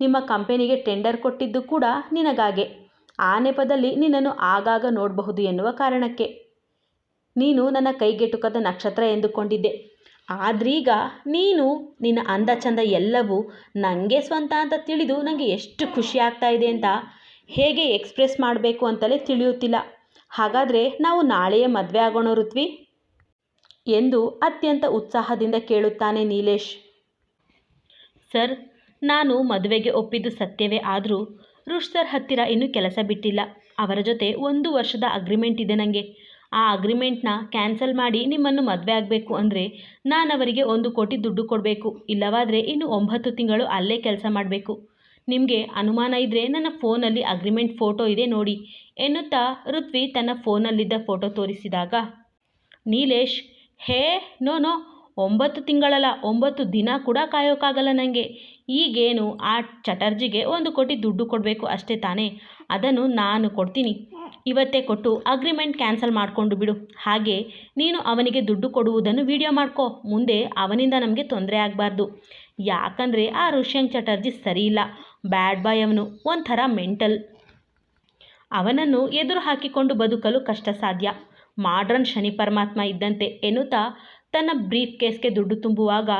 ನಿಮ್ಮ ಕಂಪೆನಿಗೆ ಟೆಂಡರ್ ಕೊಟ್ಟಿದ್ದು ಕೂಡ ನಿನಗಾಗೆ. ಆ ನೆಪದಲ್ಲಿ ನಿನ್ನನ್ನು ಆಗಾಗ ನೋಡಬಹುದು ಎನ್ನುವ ಕಾರಣಕ್ಕೆ. ನೀನು ನನ್ನ ಕೈಗೆಟುಕದ ನಕ್ಷತ್ರ ಎಂದುಕೊಂಡಿದ್ದೆ. ಆದ್ರೀಗ ನೀನು ನಿನ್ನ ಅಂದ ಚಂದ ಎಲ್ಲವೂ ನನಗೆ ಸ್ವಂತ ಅಂತ ತಿಳಿದು ನನಗೆ ಎಷ್ಟು ಖುಷಿ ಆಗ್ತಾ ಇದೆ ಅಂತ ಹೇಗೆ ಎಕ್ಸ್ಪ್ರೆಸ್ ಮಾಡಬೇಕು ಅಂತಲೇ ತಿಳಿಯುತ್ತಿಲ್ಲ. ಹಾಗಾದರೆ ನಾವು ನಾಳೆಯೇ ಮದುವೆ ಆಗೋಣ ಋತ್ವಿ? ಎಂದು ಅತ್ಯಂತ ಉತ್ಸಾಹದಿಂದ ಕೇಳುತ್ತಾನೆ ನೀಲೇಶ್. ಸರ್, ನಾನು ಮದುವೆಗೆ ಒಪ್ಪಿದ್ದು ಸತ್ಯವೇ ಆದರೂ ರುಷ್ ಸರ್ ಹತ್ತಿರ ಇನ್ನೂ ಕೆಲಸ ಬಿಟ್ಟಿಲ್ಲ. ಅವರ ಜೊತೆ ಒಂದು ವರ್ಷದ ಅಗ್ರಿಮೆಂಟ್ ಇದೆ ನನಗೆ ಆ ಅಗ್ರಿಮೆಂಟ್ನ ಕ್ಯಾನ್ಸಲ್ ಮಾಡಿ ನಿಮ್ಮನ್ನು ಮದುವೆ ಆಗಬೇಕು ಅಂದರೆ ನಾನು ಅವರಿಗೆ ಒಂದು ಕೋಟಿ ದುಡ್ಡು ಕೊಡಬೇಕು. ಇಲ್ಲವಾದರೆ ಇನ್ನು ಒಂಬತ್ತು ತಿಂಗಳು ಅಲ್ಲೇ ಕೆಲಸ ಮಾಡಬೇಕು. ನಿಮಗೆ ಅನುಮಾನ ಇದ್ದರೆ ನನ್ನ ಫೋನಲ್ಲಿ ಅಗ್ರಿಮೆಂಟ್ ಫೋಟೋ ಇದೆ ನೋಡಿ ಎನ್ನುತ್ತಾ ಋತ್ವಿ ತನ್ನ ಫೋನಲ್ಲಿದ್ದ ಫೋಟೋ ತೋರಿಸಿದಾಗ. ನೀಲೇಶ್, ಹೇ, ನೋ ನೋ, ಒಂಬತ್ತು ತಿಂಗಳಲ್ಲ, ಒಂಬತ್ತು ದಿನ ಕೂಡ ಕಾಯೋಕ್ಕಾಗಲ್ಲ ನನಗೆ ಈಗೇನು ಆ ಚಟರ್ಜಿಗೆ ಒಂದು ಕೋಟಿ ದುಡ್ಡು ಕೊಡಬೇಕು ಅಷ್ಟೇ ತಾನೇ? ಅದನ್ನು ನಾನು ಕೊಡ್ತೀನಿ. ಇವತ್ತೇ ಕೊಟ್ಟು ಅಗ್ರಿಮೆಂಟ್ ಕ್ಯಾನ್ಸಲ್ ಮಾಡಿಕೊಂಡು ಬಿಡು. ಹಾಗೆ ನೀನು ಅವನಿಗೆ ದುಡ್ಡು ಕೊಡುವುದನ್ನು ವಿಡಿಯೋ ಮಾಡ್ಕೋ. ಮುಂದೆ ಅವನಿಂದ ನಮಗೆ ತೊಂದರೆ ಆಗಬಾರ್ದು. ಯಾಕಂದರೆ ಆ ಋಷ್ಯಂಕ್ ಚಟರ್ಜಿ ಸರಿಯಿಲ್ಲ ಬ್ಯಾಡ್ ಬಾಯ್ ಅವನು. ಒಂಥರ ಮೆಂಟಲ್ ಅವನನ್ನು ಎದುರು ಹಾಕಿಕೊಂಡು ಬದುಕಲು ಕಷ್ಟ ಸಾಧ್ಯ. ಮಾಡ್ರನ್ ಶನಿ ಪರಮಾತ್ಮ ಇದ್ದಂತೆ ಎನ್ನುತ್ತಾ ತನ್ನ ಬ್ರೀಫ್ ಕೇಸ್ಗೆ ದುಡ್ಡು ತುಂಬುವಾಗ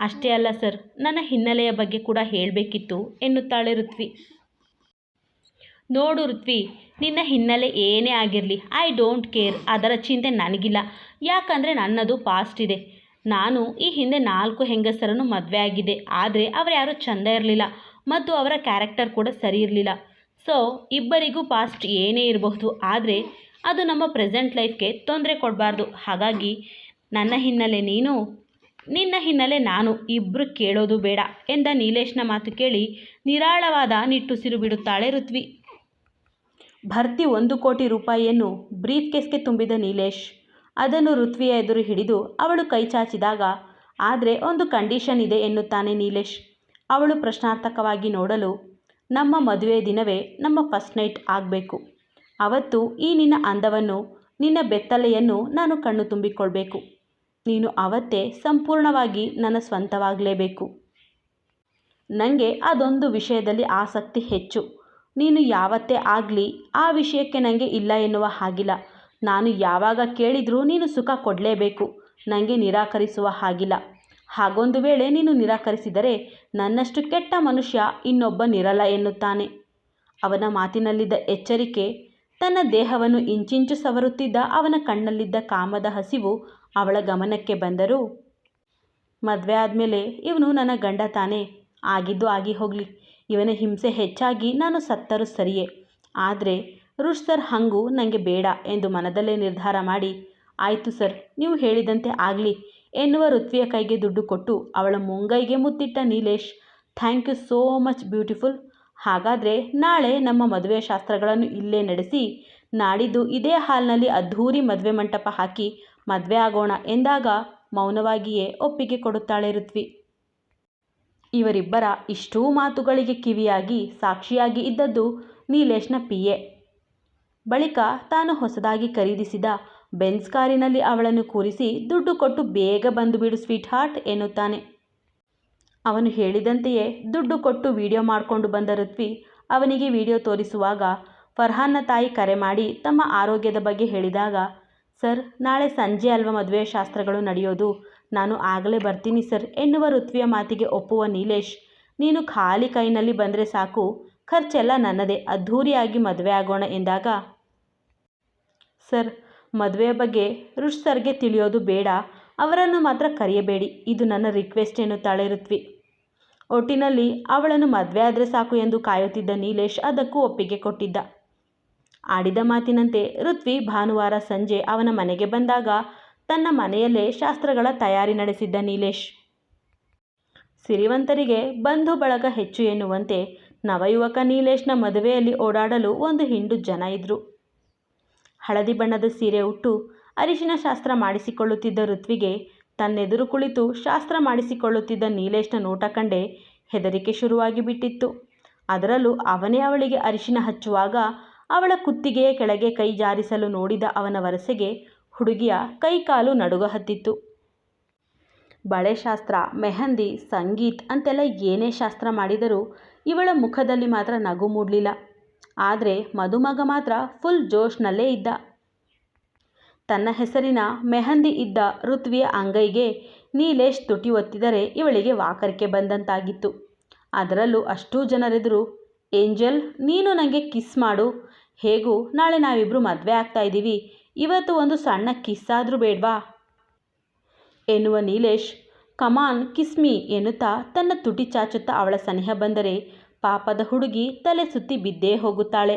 ಅಷ್ಟೇ ಅಲ್ಲ ಸರ್, ನನ್ನ ಹಿನ್ನೆಲೆಯ ಬಗ್ಗೆ ಕೂಡ ಹೇಳಬೇಕಿತ್ತು, ಎನ್ನುತ್ತಾಳೆ ಋತ್ವಿ. ನೋಡು ಋತ್ವಿ, ನಿನ್ನ ಹಿನ್ನೆಲೆ ಏನೇ ಆಗಿರಲಿ ಐ ಡೋಂಟ್ ಕೇರ್ ಅದರ ಚಿಂತೆ ನನಗಿಲ್ಲ, ಯಾಕಂದರೆ ನನ್ನದು ಪಾಸ್ಟ್ ಇದೆ. ನಾನು ಈ ಹಿಂದೆ ನಾಲ್ಕು ಹೆಂಗಸರನ್ನು ಮದುವೆ ಆಗಿದೆ ಆದರೆ ಅವರು ಯಾರೂ ಚಂದ ಇರಲಿಲ್ಲ, ಮತ್ತು ಅವರ ಕ್ಯಾರೆಕ್ಟರ್ ಕೂಡ ಸರಿ ಇರಲಿಲ್ಲ. ಸೊ ಇಬ್ಬರಿಗೂ ಪಾಸ್ಟ್ ಏನೇ ಇರಬಹುದು, ಆದರೆ ಅದು ನಮ್ಮ ಪ್ರೆಸೆಂಟ್ ಲೈಫ್ಗೆ ತೊಂದರೆ ಕೊಡಬಾರ್ದು. ಹಾಗಾಗಿ, ನನ್ನ ಹಿನ್ನೆಲೆ ನೀನು ನಿನ್ನ ಹಿನ್ನೆಲೆ ನಾನು ಇಬ್ಬರು ಕೇಳೋದು ಬೇಡ ಎಂದ ನೀಲೇಶ್ನ ಮಾತು ಕೇಳಿ ನಿರಾಳವಾದ ನಿಟ್ಟುಸಿರು ಬಿಡುತ್ತಾಳೆ ಋತ್ವಿ. ಭರ್ತಿ ಒಂದು ಕೋಟಿ ರೂಪಾಯಿಯನ್ನು ಬ್ರೀಫ್ ಕೇಸ್ಗೆ ತುಂಬಿದ ನೀಲೇಶ್. ಅದನ್ನು ಋತ್ವಿಯ ಎದುರು ಹಿಡಿದು ಅವಳು ಕೈ ಚಾಚಿದಾಗ, ಆದರೆ ಒಂದು ಕಂಡೀಷನ್ ಇದೆ ಎನ್ನುತ್ತಾನೆ ನೀಲೇಶ್. ಅವಳು ಪ್ರಶ್ನಾರ್ಥಕವಾಗಿ ನೋಡಲು ನಮ್ಮ ಮದುವೆ ದಿನವೇ ನಮ್ಮ ಫಸ್ಟ್ ನೈಟ್ ಆಗಬೇಕು. ಅವತ್ತು ಈ ನಿನ್ನ ಅಂದವನ್ನು, ನಿನ್ನ ಬೆತ್ತಲೆಯನ್ನು ನಾನು ಕಣ್ಣು ತುಂಬಿಕೊಳ್ಬೇಕು. ನೀನು ಅವತ್ತೇ ಸಂಪೂರ್ಣವಾಗಿ ನನ್ನ ಸ್ವಂತವಾಗಲೇಬೇಕು. ನನಗೆ ಅದೊಂದು ವಿಷಯದಲ್ಲಿ ಆಸಕ್ತಿ ಹೆಚ್ಚು. ನೀನು ಯಾವತ್ತೇ ಆಗಲಿ, ಆ ವಿಷಯಕ್ಕೆ ನನಗೆ ಇಲ್ಲ ಎನ್ನುವ ಹಾಗಿಲ್ಲ. ನಾನು ಯಾವಾಗ ಕೇಳಿದರೂ ನೀನು ಸುಖ ಕೊಡಲೇಬೇಕು ನನಗೆ ನಿರಾಕರಿಸುವ ಹಾಗಿಲ್ಲ. ಹಾಗೊಂದು ವೇಳೆ ನೀನು ನಿರಾಕರಿಸಿದರೆ ನನ್ನಷ್ಟು ಕೆಟ್ಟ ಮನುಷ್ಯ ಇನ್ನೊಬ್ಬನಿರಲ್ಲ ಎನ್ನುತ್ತಾನೆ. ಅವನ ಮಾತಿನಲ್ಲಿದ್ದ ಎಚ್ಚರಿಕೆ ತನ್ನ ದೇಹವನ್ನು ಇಂಚಿಂಚು ಸವರುತ್ತಿದ್ದ ಅವನ ಕಣ್ಣಲ್ಲಿದ್ದ ಕಾಮದ ಹಸಿವು ಅವಳ ಗಮನಕ್ಕೆ ಬಂದರೂ, ಮದುವೆ ಆದಮೇಲೆ ಇವನು ನನ್ನ ಗಂಡ ತಾನೇ, ಆಗಿದ್ದು ಆಗಿ ಹೋಗಲಿ. ಇವನ ಹಿಂಸೆ ಹೆಚ್ಚಾಗಿ ನಾನು ಸತ್ತರೂ ಸರಿಯೇ. ಆದರೆ ರುಷ್ ಸರ್ ಹಂಗೂ ನನಗೆ ಬೇಡ ಎಂದು ಮನದಲ್ಲೇ ನಿರ್ಧಾರ ಮಾಡಿ, ಆಯಿತು ಸರ್, ನೀವು ಹೇಳಿದಂತೆ ಆಗಲಿ ಎನ್ನುವ ಋತ್ವಿಯ ಕೈಗೆ ದುಡ್ಡು ಕೊಟ್ಟು ಅವಳ ಮುಂಗೈಗೆ ಮುತ್ತಿಟ್ಟ Nilesh, thank you so much beautiful ಹಾಗಾದರೆ ನಾಳೆ ನಮ್ಮ ಮದುವೆ ಶಾಸ್ತ್ರಗಳನ್ನು ಇಲ್ಲೇ ನಡೆಸಿ ನಾಡಿದ್ದು ಇದೇ ಹಾಲ್ನಲ್ಲಿ ಅದ್ಧೂರಿ ಮದುವೆ ಮಂಟಪ ಹಾಕಿ ಮದುವೆ ಆಗೋಣ ಎಂದಾಗ ಮೌನವಾಗಿಯೇ ಒಪ್ಪಿಗೆ ಕೊಡುತ್ತಾಳೆ ಋತ್ವಿ. ಇವರಿಬ್ಬರ ಇಷ್ಟೂ ಮಾತುಗಳಿಗೆ ಕಿವಿಯಾಗಿ ಸಾಕ್ಷಿಯಾಗಿ ಇದ್ದದ್ದು ನೀಲೇಶ್ನ ಪಿ ಎ ಬಳಿಕ ತಾನು ಹೊಸದಾಗಿ ಖರೀದಿಸಿದ ಬೆನ್ಸ್ ಕಾರಿನಲ್ಲಿ ಅವಳನ್ನು ಕೂರಿಸಿ ದುಡ್ಡು ಕೊಟ್ಟು ಬೇಗ ಬಂದುಬಿಡು ಸ್ವೀಟ್ ಹಾರ್ಟ್ ಎನ್ನುತ್ತಾನೆ. ಅವನು ಹೇಳಿದಂತೆಯೇ ದುಡ್ಡು ಕೊಟ್ಟು ವಿಡಿಯೋ ಮಾಡಿಕೊಂಡು ಬಂದ ಋತ್ವಿ ಅವನಿಗೆ ವಿಡಿಯೋ ತೋರಿಸುವಾಗ ಫರ್ಹಾನ್ನ ತಾಯಿ ಕರೆ ಮಾಡಿ ತಮ್ಮ ಆರೋಗ್ಯದ ಬಗ್ಗೆ ಹೇಳಿದಾಗ, ಸರ್, ನಾಳೆ ಸಂಜೆ ಅಲ್ವಾ ಮದುವೆ ಶಾಸ್ತ್ರಗಳು ನಡೆಯೋದು? ನಾನು ಆಗಲೇ ಬರ್ತೀನಿ ಸರ್ ಎನ್ನುವ ಋತ್ವಿಯ ಮಾತಿಗೆ ಒಪ್ಪುವ ನೀಲೇಶ್, ನೀನು ಖಾಲಿ ಕೈನಲ್ಲಿ ಬಂದರೆ ಸಾಕು, ಖರ್ಚೆಲ್ಲ ನನ್ನದೇ, ಅದ್ಧೂರಿಯಾಗಿ ಮದುವೆ ಆಗೋಣ ಎಂದಾಗ, ಸರ್, ಮದುವೆಯ ಬಗ್ಗೆ ರುಷ್ ಸರ್ಗೆ ತಿಳಿಯೋದು ಬೇಡ, ಅವರನ್ನು ಮಾತ್ರ ಕರೆಯಬೇಡಿ, ಇದು ನನ್ನ ರಿಕ್ವೆಸ್ಟ್ ಎನ್ನುತ್ತಾಳೆ ಋತ್ವಿ. ಒಟ್ಟಿನಲ್ಲಿ ಅವಳನ್ನು ಮದುವೆ ಆದರೆ ಸಾಕು ಎಂದು ಕಾಯುತ್ತಿದ್ದ ನೀಲೇಶ್ ಅದಕ್ಕೂ ಒಪ್ಪಿಗೆ ಕೊಟ್ಟಿದ್ದ. ಆಡಿದ ಮಾತಿನಂತೆ ಋತ್ವಿ ಭಾನುವಾರ ಸಂಜೆ ಅವನ ಮನೆಗೆ ಬಂದಾಗ ತನ್ನ ಮನೆಯಲ್ಲೇ ಶಾಸ್ತ್ರಗಳ ತಯಾರಿ ನಡೆಸಿದ್ದ ನೀಲೇಶ್. ಸಿರಿವಂತರಿಗೆ ಬಂಧು ಬಳಗ ಹೆಚ್ಚು ಎನ್ನುವಂತೆ ನವಯುವಕ ನೀಲೇಶ್ನ ಮದುವೆಯಲ್ಲಿ ಓಡಾಡಲು ಒಂದು ಹಿಂಡು ಜನ ಇದ್ದರು ಹಳದಿ ಬಣ್ಣದ ಸೀರೆ ಉಟ್ಟು ಅರಿಶಿನ ಶಾಸ್ತ್ರ ಮಾಡಿಸಿಕೊಳ್ಳುತ್ತಿದ್ದ ಋತ್ವಿಗೆ ತನ್ನೆದುರು ಕುಳಿತು ಶಾಸ್ತ್ರ ಮಾಡಿಸಿಕೊಳ್ಳುತ್ತಿದ್ದ ನೀಲೇಶ್ನ ನೋಟ ಕಂಡೇ ಹೆದರಿಕೆ ಶುರುವಾಗಿ ಬಿಟ್ಟಿತ್ತು. ಅದರಲ್ಲೂ ಅವನೇ ಅವಳಿಗೆ ಅರಿಶಿನ ಹಚ್ಚುವಾಗ ಅವಳ ಕುತ್ತಿಗೆಯ ಕೆಳಗೆ ಕೈ ಜಾರಿಸಲು ನೋಡಿದ ಅವನ ವರಸೆಗೆ ಹುಡುಗಿಯ ಕೈಕಾಲು ನಡುಗ ಹತ್ತಿತ್ತು. ಬಳೆ ಶಾಸ್ತ್ರ, ಮೆಹಂದಿ, ಸಂಗೀತ್ ಅಂತೆಲ್ಲ ಏನೇ ಶಾಸ್ತ್ರ ಮಾಡಿದರೂ ಇವಳ ಮುಖದಲ್ಲಿ ಮಾತ್ರ ನಗು ಮೂಡಲಿಲ್ಲ. ಆದರೆ ಮದುಮಗ ಮಾತ್ರ ಫುಲ್ ಜೋಶ್ನಲ್ಲೇ ಇದ್ದ. ತನ್ನ ಹೆಸರಿನ ಮೆಹಂದಿ ಇದ್ದ ಋತ್ವಿಯ ಅಂಗೈಗೆ ನೀಲೇಶ್ ತುಟಿ ಒತ್ತಿದರೆ ಇವಳಿಗೆ ವಾಕರಿಕೆ ಬಂದಂತಾಗಿತ್ತು. ಅದರಲ್ಲೂ ಅಷ್ಟೂ ಜನರೆದುರು, ಏಂಜಲ್, ನೀನು ನನಗೆ ಕಿಸ್ ಮಾಡು. ಹೇಗೂ, ನಾಳೆ ನಾವಿಬ್ಬರು ಮದುವೆ ಆಗ್ತಾ ಇದ್ದೀವಿ. ಇವತ್ತು ಒಂದು ಸಣ್ಣ ಕಿಸ್ ಆದರೂ ಬೇಡ್ವಾ ಎನ್ನುವ ನೀಲೇಶ್ ಕಮಾನ್ ಕಿಸ್ಮಿ ಎನ್ನುತ್ತಾ ತನ್ನ ತುಟಿ ಚಾಚುತ್ತಾ ಅವಳ ಸನಿಹ ಬಂದರೆ ಪಾಪದ ಹುಡುಗಿ ತಲೆ ಸುತ್ತಿ ಬಿದ್ದೇ ಹೋಗುತ್ತಾಳೆ.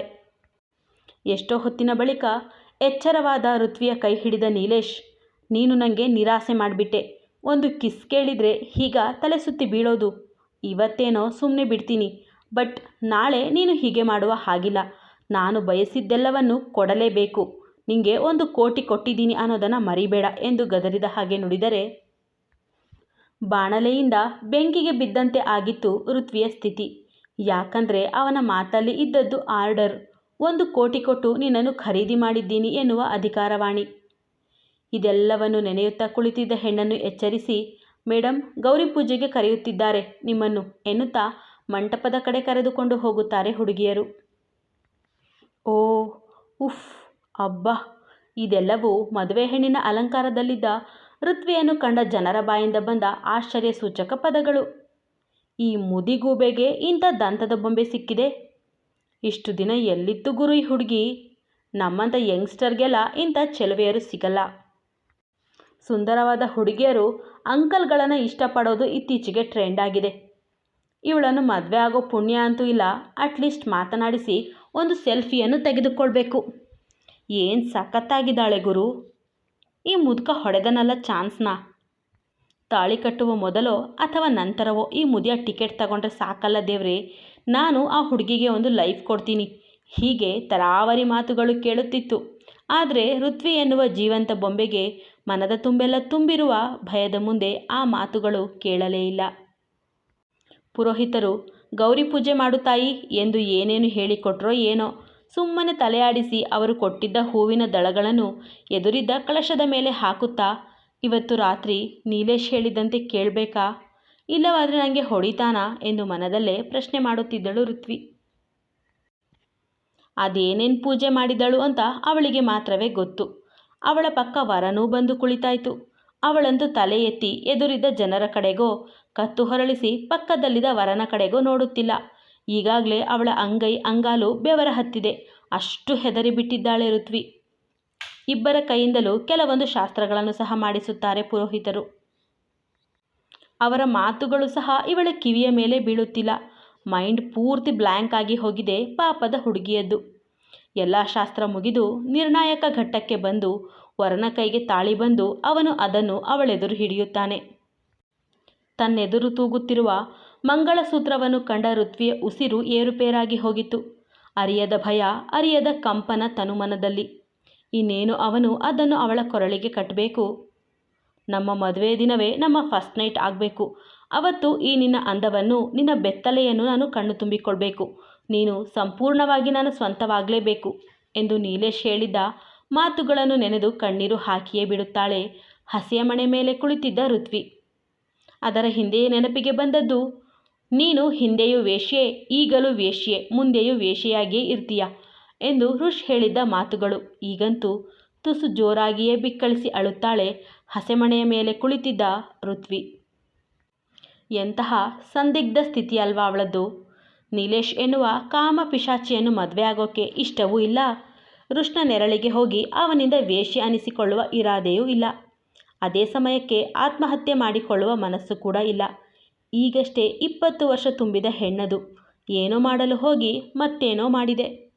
ಎಷ್ಟೋ ಹೊತ್ತಿನ ಬಳಿಕ ಎಚ್ಚರವಾದ ಋತ್ವಿಯ ಕೈ ಹಿಡಿದ ನೀಲೇಶ್, ನೀನು ನನಗೆ ನಿರಾಸೆ ಮಾಡಿಬಿಟ್ಟೆ. ಒಂದು ಕಿಸ್ ಕೇಳಿದರೆ ಈಗ ತಲೆ ಸುತ್ತಿ ಬೀಳೋದು. ಇವತ್ತೇನೋ ಸುಮ್ಮನೆ ಬಿಡ್ತೀನಿ. ಬಟ್ ನಾಳೆ ನೀನು ಹೀಗೆ ಮಾಡುವ ಹಾಗಿಲ್ಲ. ನಾನು ಬಯಸಿದ್ದೆಲ್ಲವನ್ನು ಕೊಡಲೇಬೇಕು. ನಿಂಗೆ ಒಂದು ಕೋಟಿ ಕೊಟ್ಟಿದ್ದೀನಿ ಅನ್ನೋದನ್ನು ಮರಿಬೇಡ ಎಂದು ಗದರಿದ ಹಾಗೆ ನುಡಿದರೆ ಬಾಣಲೆಯಿಂದ ಬೆಂಕಿಗೆ ಬಿದ್ದಂತೆ ಆಗಿತ್ತು ಋತ್ವಿಯ ಸ್ಥಿತಿ. ಯಾಕಂದರೆ ಅವನ ಮಾತಲ್ಲಿ ಇದ್ದದ್ದು ಆರ್ಡರ್. ಒಂದು ಕೋಟಿ ಕೊಟ್ಟು ನಿನ್ನನ್ನು ಖರೀದಿ ಮಾಡಿದ್ದೀನಿ ಎನ್ನುವ ಅಧಿಕಾರವಾಣಿ. ಇದೆಲ್ಲವನ್ನು ನೆನೆಯುತ್ತಾ ಕುಳಿತಿದ್ದ ಹೆಣ್ಣನ್ನು ಎಚ್ಚರಿಸಿ ಮೇಡಮ್ ಗೌರಿ ಪೂಜೆಗೆ ಕರೆಯುತ್ತಿದ್ದಾರೆ, ನಿಮ್ಮನ್ನು ಎನ್ನುತ್ತಾ ಮಂಟಪದ ಕಡೆ ಕರೆದುಕೊಂಡು ಹೋಗುತ್ತಾರೆ ಹುಡುಗಿಯರು. ಓ, ಉಫ್, ಅಬ್ಬಾ! ಇದೆಲ್ಲವೂ ಮದುವೆ ಹೆಣ್ಣಿನ ಅಲಂಕಾರದಲ್ಲಿದ್ದ ಋತ್ವಿಯನ್ನು ಕಂಡ ಜನರ ಬಾಯಿಂದ ಬಂದ ಆಶ್ಚರ್ಯ ಸೂಚಕ ಪದಗಳು. ಈ ಮುದಿಗೂಬೆಗೆ ಇಂಥ ದಂತದ ಬೊಂಬೆ ಸಿಕ್ಕಿದೆ. ಇಷ್ಟು ದಿನ ಎಲ್ಲಿತ್ತು ಗುರು ಈ ಹುಡುಗಿ? ನಮ್ಮಂಥ ಯಂಗ್ಸ್ಟರ್ಗೆಲ್ಲ ಇಂಥ ಚೆಲುವೆಯರು ಸಿಗಲ್ಲ. ಸುಂದರವಾದ ಹುಡುಗಿಯರು ಅಂಕಲ್ಗಳನ್ನು ಇಷ್ಟಪಡೋದು ಇತ್ತೀಚೆಗೆ ಟ್ರೆಂಡ್ ಆಗಿದೆ. ಇವಳನ್ನು ಮದುವೆ ಆಗೋ ಪುಣ್ಯ ಅಂತೂ ಇಲ್ಲ ಅಟ್ಲೀಸ್ಟ್ ಮಾತನಾಡಿಸಿ ಒಂದು ಸೆಲ್ಫಿಯನ್ನು ತೆಗೆದುಕೊಳ್ಬೇಕು. ಏನು ಸಖತ್ತಾಗಿದ್ದಾಳೆ ಗುರು? ಈ ಮುದುಕ ಹೊಡೆದನಲ್ಲ ಚಾನ್ಸ್ನ? ತಾಳಿ ಕಟ್ಟುವ ಮೊದಲೋ ಅಥವಾ ನಂತರವೋ ಈ ಮುದಿಯ ಟಿಕೆಟ್ ತಗೊಂಡ್ರೆ ಸಾಕಲ್ಲ ದೇವ್ರೆ? ನಾನು ಆ ಹುಡುಗಿಗೆ ಒಂದು ಲೈಫ್ ಕೊಡ್ತೀನಿ. ಹೀಗೆ ತರಾವರಿ ಮಾತುಗಳು ಕೇಳುತ್ತಿತ್ತು. ಆದರೆ ಋತ್ವಿ ಎನ್ನುವ ಜೀವಂತ ಬೊಂಬೆಗೆ ಮನದ ತುಂಬೆಲ್ಲ ತುಂಬಿರುವ ಭಯದ ಮುಂದೆ ಆ ಮಾತುಗಳು ಕೇಳಲೇ ಇಲ್ಲ. ಪುರೋಹಿತರು, ಗೌರಿ ಪೂಜೆ ಮಾಡುತ್ತಾಯಿ ತಾಯಿ ಎಂದು ಏನೇನು ಹೇಳಿಕೊಟ್ರೋ ಏನೋ ಸುಮ್ಮನೆ ತಲೆಯಾಡಿಸಿ ಅವರು ಕೊಟ್ಟಿದ್ದ ಹೂವಿನ ದಳಗಳನ್ನು ಎದುರಿದ್ದ ಕಳಶದ ಮೇಲೆ ಹಾಕುತ್ತಾ ಇವತ್ತು ರಾತ್ರಿ ನೀಲೇಶ್ ಹೇಳಿದಂತೆ ಕೇಳಬೇಕಾ? ಇಲ್ಲವಾದರೆ ನನಗೆ ಹೊಡಿತಾನಾ ಎಂದು ಮನದಲ್ಲೇ ಪ್ರಶ್ನೆ ಮಾಡುತ್ತಿದ್ದಳು ಋತ್ವಿ. ಅದೇನೇನು ಪೂಜೆ ಮಾಡಿದಳು ಅಂತ ಅವಳಿಗೆ ಮಾತ್ರವೇ ಗೊತ್ತು. ಅವಳ ಪಕ್ಕ ವರನೂ ಬಂದು ಕುಳಿತಾಯಿತು. ಅವಳಂತೂ ತಲೆ ಎತ್ತಿ ಎದುರಿದ್ದ ಜನರ ಕಡೆಗೋ, ಕತ್ತು ಹೊರಳಿಸಿ ಪಕ್ಕದಲ್ಲಿದ್ದ ವರನ ಕಡೆಗೋ ನೋಡುತ್ತಿಲ್ಲ. ಈಗಾಗಲೇ ಅವಳ ಅಂಗೈ ಅಂಗಾಲು ಬೆವರ ಹತ್ತಿದೆ. ಅಷ್ಟು ಹೆದರಿ ಬಿಟ್ಟಿದ್ದಾಳೆ ಋತ್ವಿ. ಇಬ್ಬರ ಕೈಯಿಂದಲೂ ಕೆಲವೊಂದು ಶಾಸ್ತ್ರಗಳನ್ನು ಸಹ ಮಾಡಿಸುತ್ತಾರೆ ಪುರೋಹಿತರು. ಅವರ ಮಾತುಗಳು ಸಹ ಇವಳ ಕಿವಿಯ ಮೇಲೆ ಬೀಳುತ್ತಿಲ್ಲ. ಮೈಂಡ್ ಪೂರ್ತಿ ಬ್ಲ್ಯಾಂಕ್ ಆಗಿ ಹೋಗಿದೆ ಪಾಪದ ಹುಡುಗಿಯದ್ದು. ಎಲ್ಲ ಶಾಸ್ತ್ರ ಮುಗಿದು ನಿರ್ಣಾಯಕ ಘಟ್ಟಕ್ಕೆ ಬಂದು ವರನ ಕೈಗೆ ತಾಳಿ ಬಂದು ಅವನು ಅದನ್ನು ಅವಳೆದುರು ಹಿಡಿಯುತ್ತಾನೆ. ತನ್ನೆದುರು ತೂಗುತ್ತಿರುವ ಮಂಗಳಸೂತ್ರವನ್ನು ಕಂಡ ಋತ್ವಿಯ ಉಸಿರು ಏರುಪೇರಾಗಿ ಹೋಗಿತ್ತು. ಅರಿಯದ ಭಯ, ಅರಿಯದ ಕಂಪನ ತನುಮನದಲ್ಲಿ. ಇನ್ನೇನು ಅವನು ಅದನ್ನು ಅವಳ ಕೊರಳಿಗೆ ಕಟ್ಟಬೇಕು? ನಮ್ಮ ಮದುವೆ ದಿನವೇ ನಮ್ಮ ಫಸ್ಟ್ ನೈಟ್ ಆಗಬೇಕು. ಅವತ್ತು ಈ ನಿನ್ನ ಅಂದವನ್ನು, ನಿನ್ನ ಬೆತ್ತಲೆಯನ್ನು ನಾನು ಕಣ್ಣು ತುಂಬಿಕೊಳ್ಬೇಕು. ನೀನು ಸಂಪೂರ್ಣವಾಗಿ ನಾನು ಸ್ವಂತವಾಗಲೇಬೇಕು ಎಂದು ನೀಲೇಶ್ ಹೇಳಿದ್ದ ಮಾತುಗಳನ್ನು ನೆನೆದು ಕಣ್ಣೀರು ಹಾಕಿಯೇ ಬಿಡುತ್ತಾಳೆ. ಹಸಿಯ ಮಣೆ ಮೇಲೆ ಕುಳಿತಿದ್ದ ಋತ್ವಿ. ಅದರ ಹಿಂದೆಯೇ ನೆನಪಿಗೆ ಬಂದದ್ದು, ನೀನು ಹಿಂದೆಯೂ ವೇಶ್ಯೆ, ಈಗಲೂ ವೇಶ್ಯೆ, ಮುಂದೆಯೂ ವೇಶ್ಯೆಯಾಗಿಯೇ ಇರ್ತೀಯ ಎಂದು ಋಷ್ ಹೇಳಿದ್ದ ಮಾತುಗಳು. ಈಗಂತೂ ತುಸು ಜೋರಾಗಿಯೇ ಬಿಕ್ಕಳಿಸಿ ಅಳುತ್ತಾಳೆ. ಹಸೆಮಣೆಯ ಮೇಲೆ ಕುಳಿತಿದ್ದ ಋತ್ವಿ. ಎಂತಹ ಸಂದಿಗ್ಧ ಸ್ಥಿತಿ ಅಲ್ವಾ ಅವಳದ್ದು. ನೀಲೇಶ್ ಎನ್ನುವ ಕಾಮ ಪಿಶಾಚಿಯನ್ನು ಮದುವೆ ಆಗೋಕ್ಕೆ ಇಷ್ಟವೂ ಇಲ್ಲ. ಋಷ್ಣ ನೆರಳಿಗೆ ಹೋಗಿ ಅವನಿಂದ ವೇಶ್ಯ ಅನಿಸಿಕೊಳ್ಳುವ ಇರಾದೆಯೂ ಇಲ್ಲ. ಅದೇ ಸಮಯಕ್ಕೆ ಆತ್ಮಹತ್ಯೆ ಮಾಡಿಕೊಳ್ಳುವ ಮನಸ್ಸು ಕೂಡ ಇಲ್ಲ. ಈಗಷ್ಟೇ ಇಪ್ಪತ್ತು ವರ್ಷ ತುಂಬಿದ ಹೆಣ್ಣದು. ಏನೋ ಮಾಡಲು ಹೋಗಿ ಮತ್ತೇನೋ ಮಾಡಿದೆ.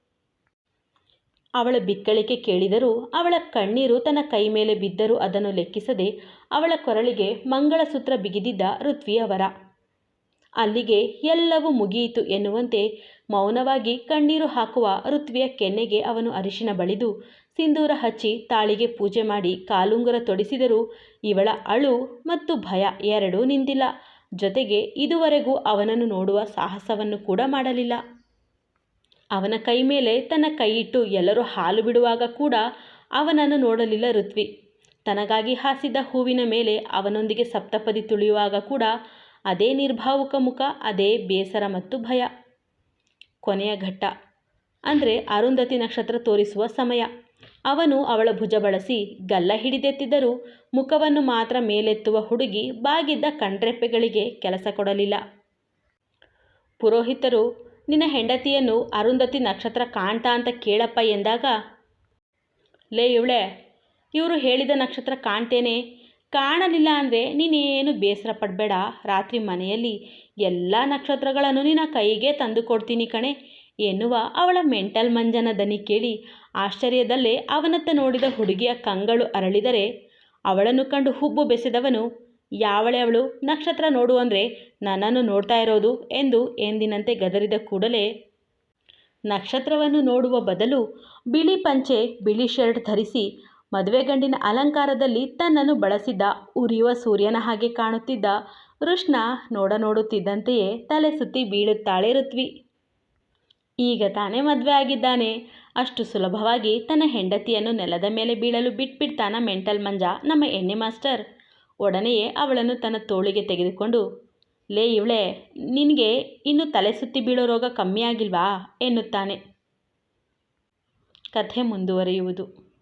ಅವಳ ಬಿಕ್ಕಳಿಕೆ ಕೇಳಿದರೂ ಅವಳ ಕಣ್ಣೀರು ತನ್ನ ಕೈ ಮೇಲೆ ಬಿದ್ದರೂ ಅದನ್ನು ಲೆಕ್ಕಿಸದೆ ಅವಳ ಕೊರಳಿಗೆ ಮಂಗಳಸೂತ್ರ ಬಿಗಿದಿದ್ದ ಋತ್ವಿಯವರ ಅಲ್ಲಿಗೆ ಎಲ್ಲವೂ ಮುಗಿಯಿತು ಎನ್ನುವಂತೆ ಮೌನವಾಗಿ ಕಣ್ಣೀರು ಹಾಕುವ ಋತ್ವಿಯ ಕೆನ್ನೆಗೆ ಅವನು ಅರಿಶಿನ ಬಳಿದು ಸಿಂಧೂರ ಹಚ್ಚಿ ತಾಳಿಗೆ ಪೂಜೆ ಮಾಡಿ ಕಾಲುಂಗುರ ತೊಡಿಸಿದರೂ ಇವಳ ಅಳು ಮತ್ತು ಭಯ ಎರಡೂ ನಿಂತಿಲ್ಲ. ಜೊತೆಗೆ ಇದುವರೆಗೂ ಅವನನ್ನು ನೋಡುವ ಸಾಹಸವನ್ನು ಕೂಡ ಮಾಡಲಿಲ್ಲ. ಅವನ ಕೈ ಮೇಲೆ ತನ್ನ ಕೈಯಿಟ್ಟು ಎಲ್ಲರೂ ಹಾಲು ಬಿಡುವಾಗ ಕೂಡ ಅವನನ್ನು ನೋಡಲಿಲ್ಲ ಋತ್ವಿ. ತನಗಾಗಿ ಹಾಸಿದ ಹೂವಿನ ಮೇಲೆ ಅವನೊಂದಿಗೆ ಸಪ್ತಪದಿ ತುಳಿಯುವಾಗ ಕೂಡ ಅದೇ ನಿರ್ಭಾವುಕ ಮುಖ, ಅದೇ ಬೇಸರ ಮತ್ತು ಭಯ. ಕೊನೆಯ ಘಟ್ಟ. ಅಂದರೆ ಅರುಂಧತಿ ನಕ್ಷತ್ರ ತೋರಿಸುವ ಸಮಯ. ಅವನು ಅವಳ ಭುಜ ಬಳಸಿ ಗಲ್ಲ ಹಿಡಿದೆತ್ತಿದ್ದರೂ ಮುಖವನ್ನು ಮಾತ್ರ ಮೇಲೆತ್ತುವ ಹುಡುಗಿ ಬಾಗಿದ್ದ ಕಣ್ರೆಪ್ಪೆಗಳಿಗೆ ಕೆಲಸ ಕೊಡಲಿಲ್ಲ. ಪುರೋಹಿತರು ನಿನ್ನ ಹೆಂಡತಿಯನ್ನು ಅರುಂಧತಿ ನಕ್ಷತ್ರ ಕಾಣ್ತಾ ಅಂತ ಕೇಳಪ್ಪ ಎಂದಾಗ, ಲೇ ಇವಳೆ, ಇವರು ಹೇಳಿದ ನಕ್ಷತ್ರ ಕಾಣ್ತೇನೆ. ಕಾಣಲಿಲ್ಲ ಅಂದರೆ ನೀನೇನು ಬೇಸರ ಪಡಬೇಡ. ರಾತ್ರಿ ಮನೆಯಲ್ಲಿ ಎಲ್ಲ ನಕ್ಷತ್ರಗಳನ್ನು ನಿನ್ನ ಕೈಗೆ ತಂದು ಕೊಡ್ತೀನಿ ಕಣೆ ಎನ್ನುವ ಅವಳ ಮೆಂಟಲ್ ಮಂಜನ ದನಿ ಕೇಳಿ ಆಶ್ಚರ್ಯದಲ್ಲೇ ಅವನತ್ತ ನೋಡಿದ ಹುಡುಗಿಯ ಕಂಗಳು ಅರಳಿದರೆ ಅವಳನ್ನು ಕಂಡು ಹುಬ್ಬು ಬೆಸೆದವನು ಯಾವಳೆ ಅವಳು ನಕ್ಷತ್ರ ನೋಡು ಅಂದರೆ ನನ್ನನ್ನು ನೋಡ್ತಾ ಇರೋದು ಎಂದು ಎಂದಿನಂತೆ ಗದರಿದ ಕೂಡಲೇ ನಕ್ಷತ್ರವನ್ನು ನೋಡುವ ಬದಲು ಬಿಳಿ ಪಂಚೆ, ಬಿಳಿ ಶರ್ಟ್ ಧರಿಸಿ ಮದುವೆ ಗಂಡಿನ ಅಲಂಕಾರದಲ್ಲಿ ತನ್ನನ್ನು ಬಳಸಿದ್ದ ಉರಿಯುವ ಸೂರ್ಯನ ಹಾಗೆ ಕಾಣುತ್ತಿದ್ದ ಕೃಷ್ಣ ನೋಡ ನೋಡುತ್ತಿದ್ದಂತೆಯೇ ತಲೆ ಸುತ್ತಿ ಬೀಳುತ್ತಾಳೆ ಋತ್ವಿ. ಈಗ ತಾನೇ ಮದುವೆ ಆಗಿದ್ದಾನೆ. ಅಷ್ಟು ಸುಲಭವಾಗಿ ತನ್ನ ಹೆಂಡತಿಯನ್ನು ನೆಲದ ಮೇಲೆ ಬೀಳಲು ಬಿಟ್ಬಿಡ್ತಾನ ಮೆಂಟಲ್ ಮಂಜ, ನಮ್ಮ ಎಣ್ಣೆ ಮಾಸ್ಟರ್. ಒಡನೆಯೇ ಅವಳನ್ನು ತನ್ನ ತೋಳಿಗೆ ತೆಗೆದುಕೊಂಡು, ಲೇ ಇವಳೆ, ನಿನಗೆ ಇನ್ನು ತಲೆ ಸುತ್ತಿ ಬೀಳೋ ರೋಗ ಕಮ್ಮಿ ಆಗಿಲ್ವಾ? ಎನ್ನುತ್ತಾನೆ. ಕಥೆ ಮುಂದುವರಿಯುವುದು.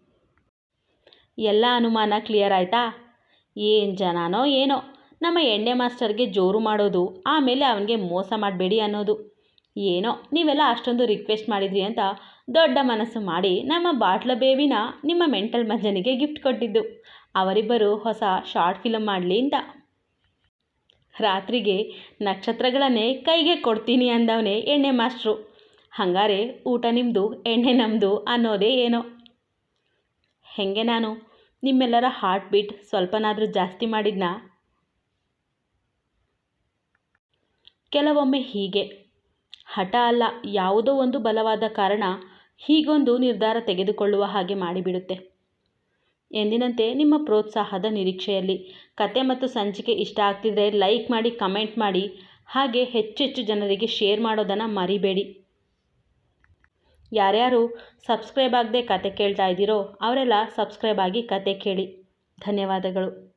ಎಲ್ಲ ಅನುಮಾನ ಕ್ಲಿಯರ್ ಆಯಿತಾ? ಏನು ಜನನೋ ಏನೋ, ನಮ್ಮ ಎಣ್ಣೆ ಮಾಸ್ಟರ್ಗೆ ಜೋರು ಮಾಡೋದು, ಆಮೇಲೆ ಅವನಿಗೆ ಮೋಸ ಮಾಡಬೇಡಿ ಅನ್ನೋದು. ಏನೋ, ನೀವೆಲ್ಲ ಅಷ್ಟೊಂದು ರಿಕ್ವೆಸ್ಟ್ ಮಾಡಿದ್ರಿ ಅಂತ ದೊಡ್ಡ ಮನಸ್ಸು ಮಾಡಿ ನಮ್ಮ ಬಾಟ್ಲ ಬೇವಿನ ನಿಮ್ಮ ಮೆಂಟಲ್ ಮಜ್ಜನಿಗೆ ಗಿಫ್ಟ್ ಕೊಟ್ಟಿದ್ದು. ಅವರಿಬ್ಬರು ಹೊಸ ಶಾರ್ಟ್ ಫಿಲಮ್ ಮಾಡಲಿ ಅಂತ. ರಾತ್ರಿಗೆ ನಕ್ಷತ್ರಗಳನ್ನೇ ಕೈಗೆ ಕೊಡ್ತೀನಿ ಅಂದವನೇ ಎಣ್ಣೆ ಮಾಸ್ಟ್ರು ಹಂಗಾರೆ ಊಟ ನಿಮ್ಮದು ಎಣ್ಣೆ ನಮ್ಮದು ಅನ್ನೋದೇ ಏನೋ. ಹೆಂಗೆ ನಾನು? ನಿಮ್ಮೆಲ್ಲರ ಹಾರ್ಟ್ ಬೀಟ್ ಸ್ವಲ್ಪನಾದರೂ ಜಾಸ್ತಿ ಮಾಡಿದ್ನಾ? ಕೆಲವೊಮ್ಮೆ ಹೀಗೆ. ಹಠ ಅಲ್ಲ, ಯಾವುದೋ ಒಂದು ಬಲವಾದ ಕಾರಣ ಹೀಗೊಂದು ನಿರ್ಧಾರ ತೆಗೆದುಕೊಳ್ಳುವ ಹಾಗೆ ಮಾಡಿಬಿಡುತ್ತೆ. ಎಂದಿನಂತೆ ನಿಮ್ಮ ಪ್ರೋತ್ಸಾಹದ ನಿರೀಕ್ಷೆಯಲ್ಲಿ ಕತೆ ಮತ್ತು ಸಂಚಿಕೆ ಇಷ್ಟ ಆಗ್ತಿದ್ರೆ ಲೈಕ್ ಮಾಡಿ, ಕಮೆಂಟ್ ಮಾಡಿ, ಹಾಗೆ ಹೆಚ್ಚೆಚ್ಚು ಜನರಿಗೆ ಶೇರ್ ಮಾಡೋದನ್ನು ಮರಿಬೇಡಿ. ಯಾರ್ಯಾರು ಸಬ್ಸ್ಕ್ರೈಬ್ ಆಗದೆ ಕತೆ ಕೇಳ್ತಾ ಇದ್ದೀರೋ ಅವರೆಲ್ಲ ಸಬ್ಸ್ಕ್ರೈಬ್ ಆಗಿ ಕತೆ ಕೇಳಿ. ಧನ್ಯವಾದಗಳು.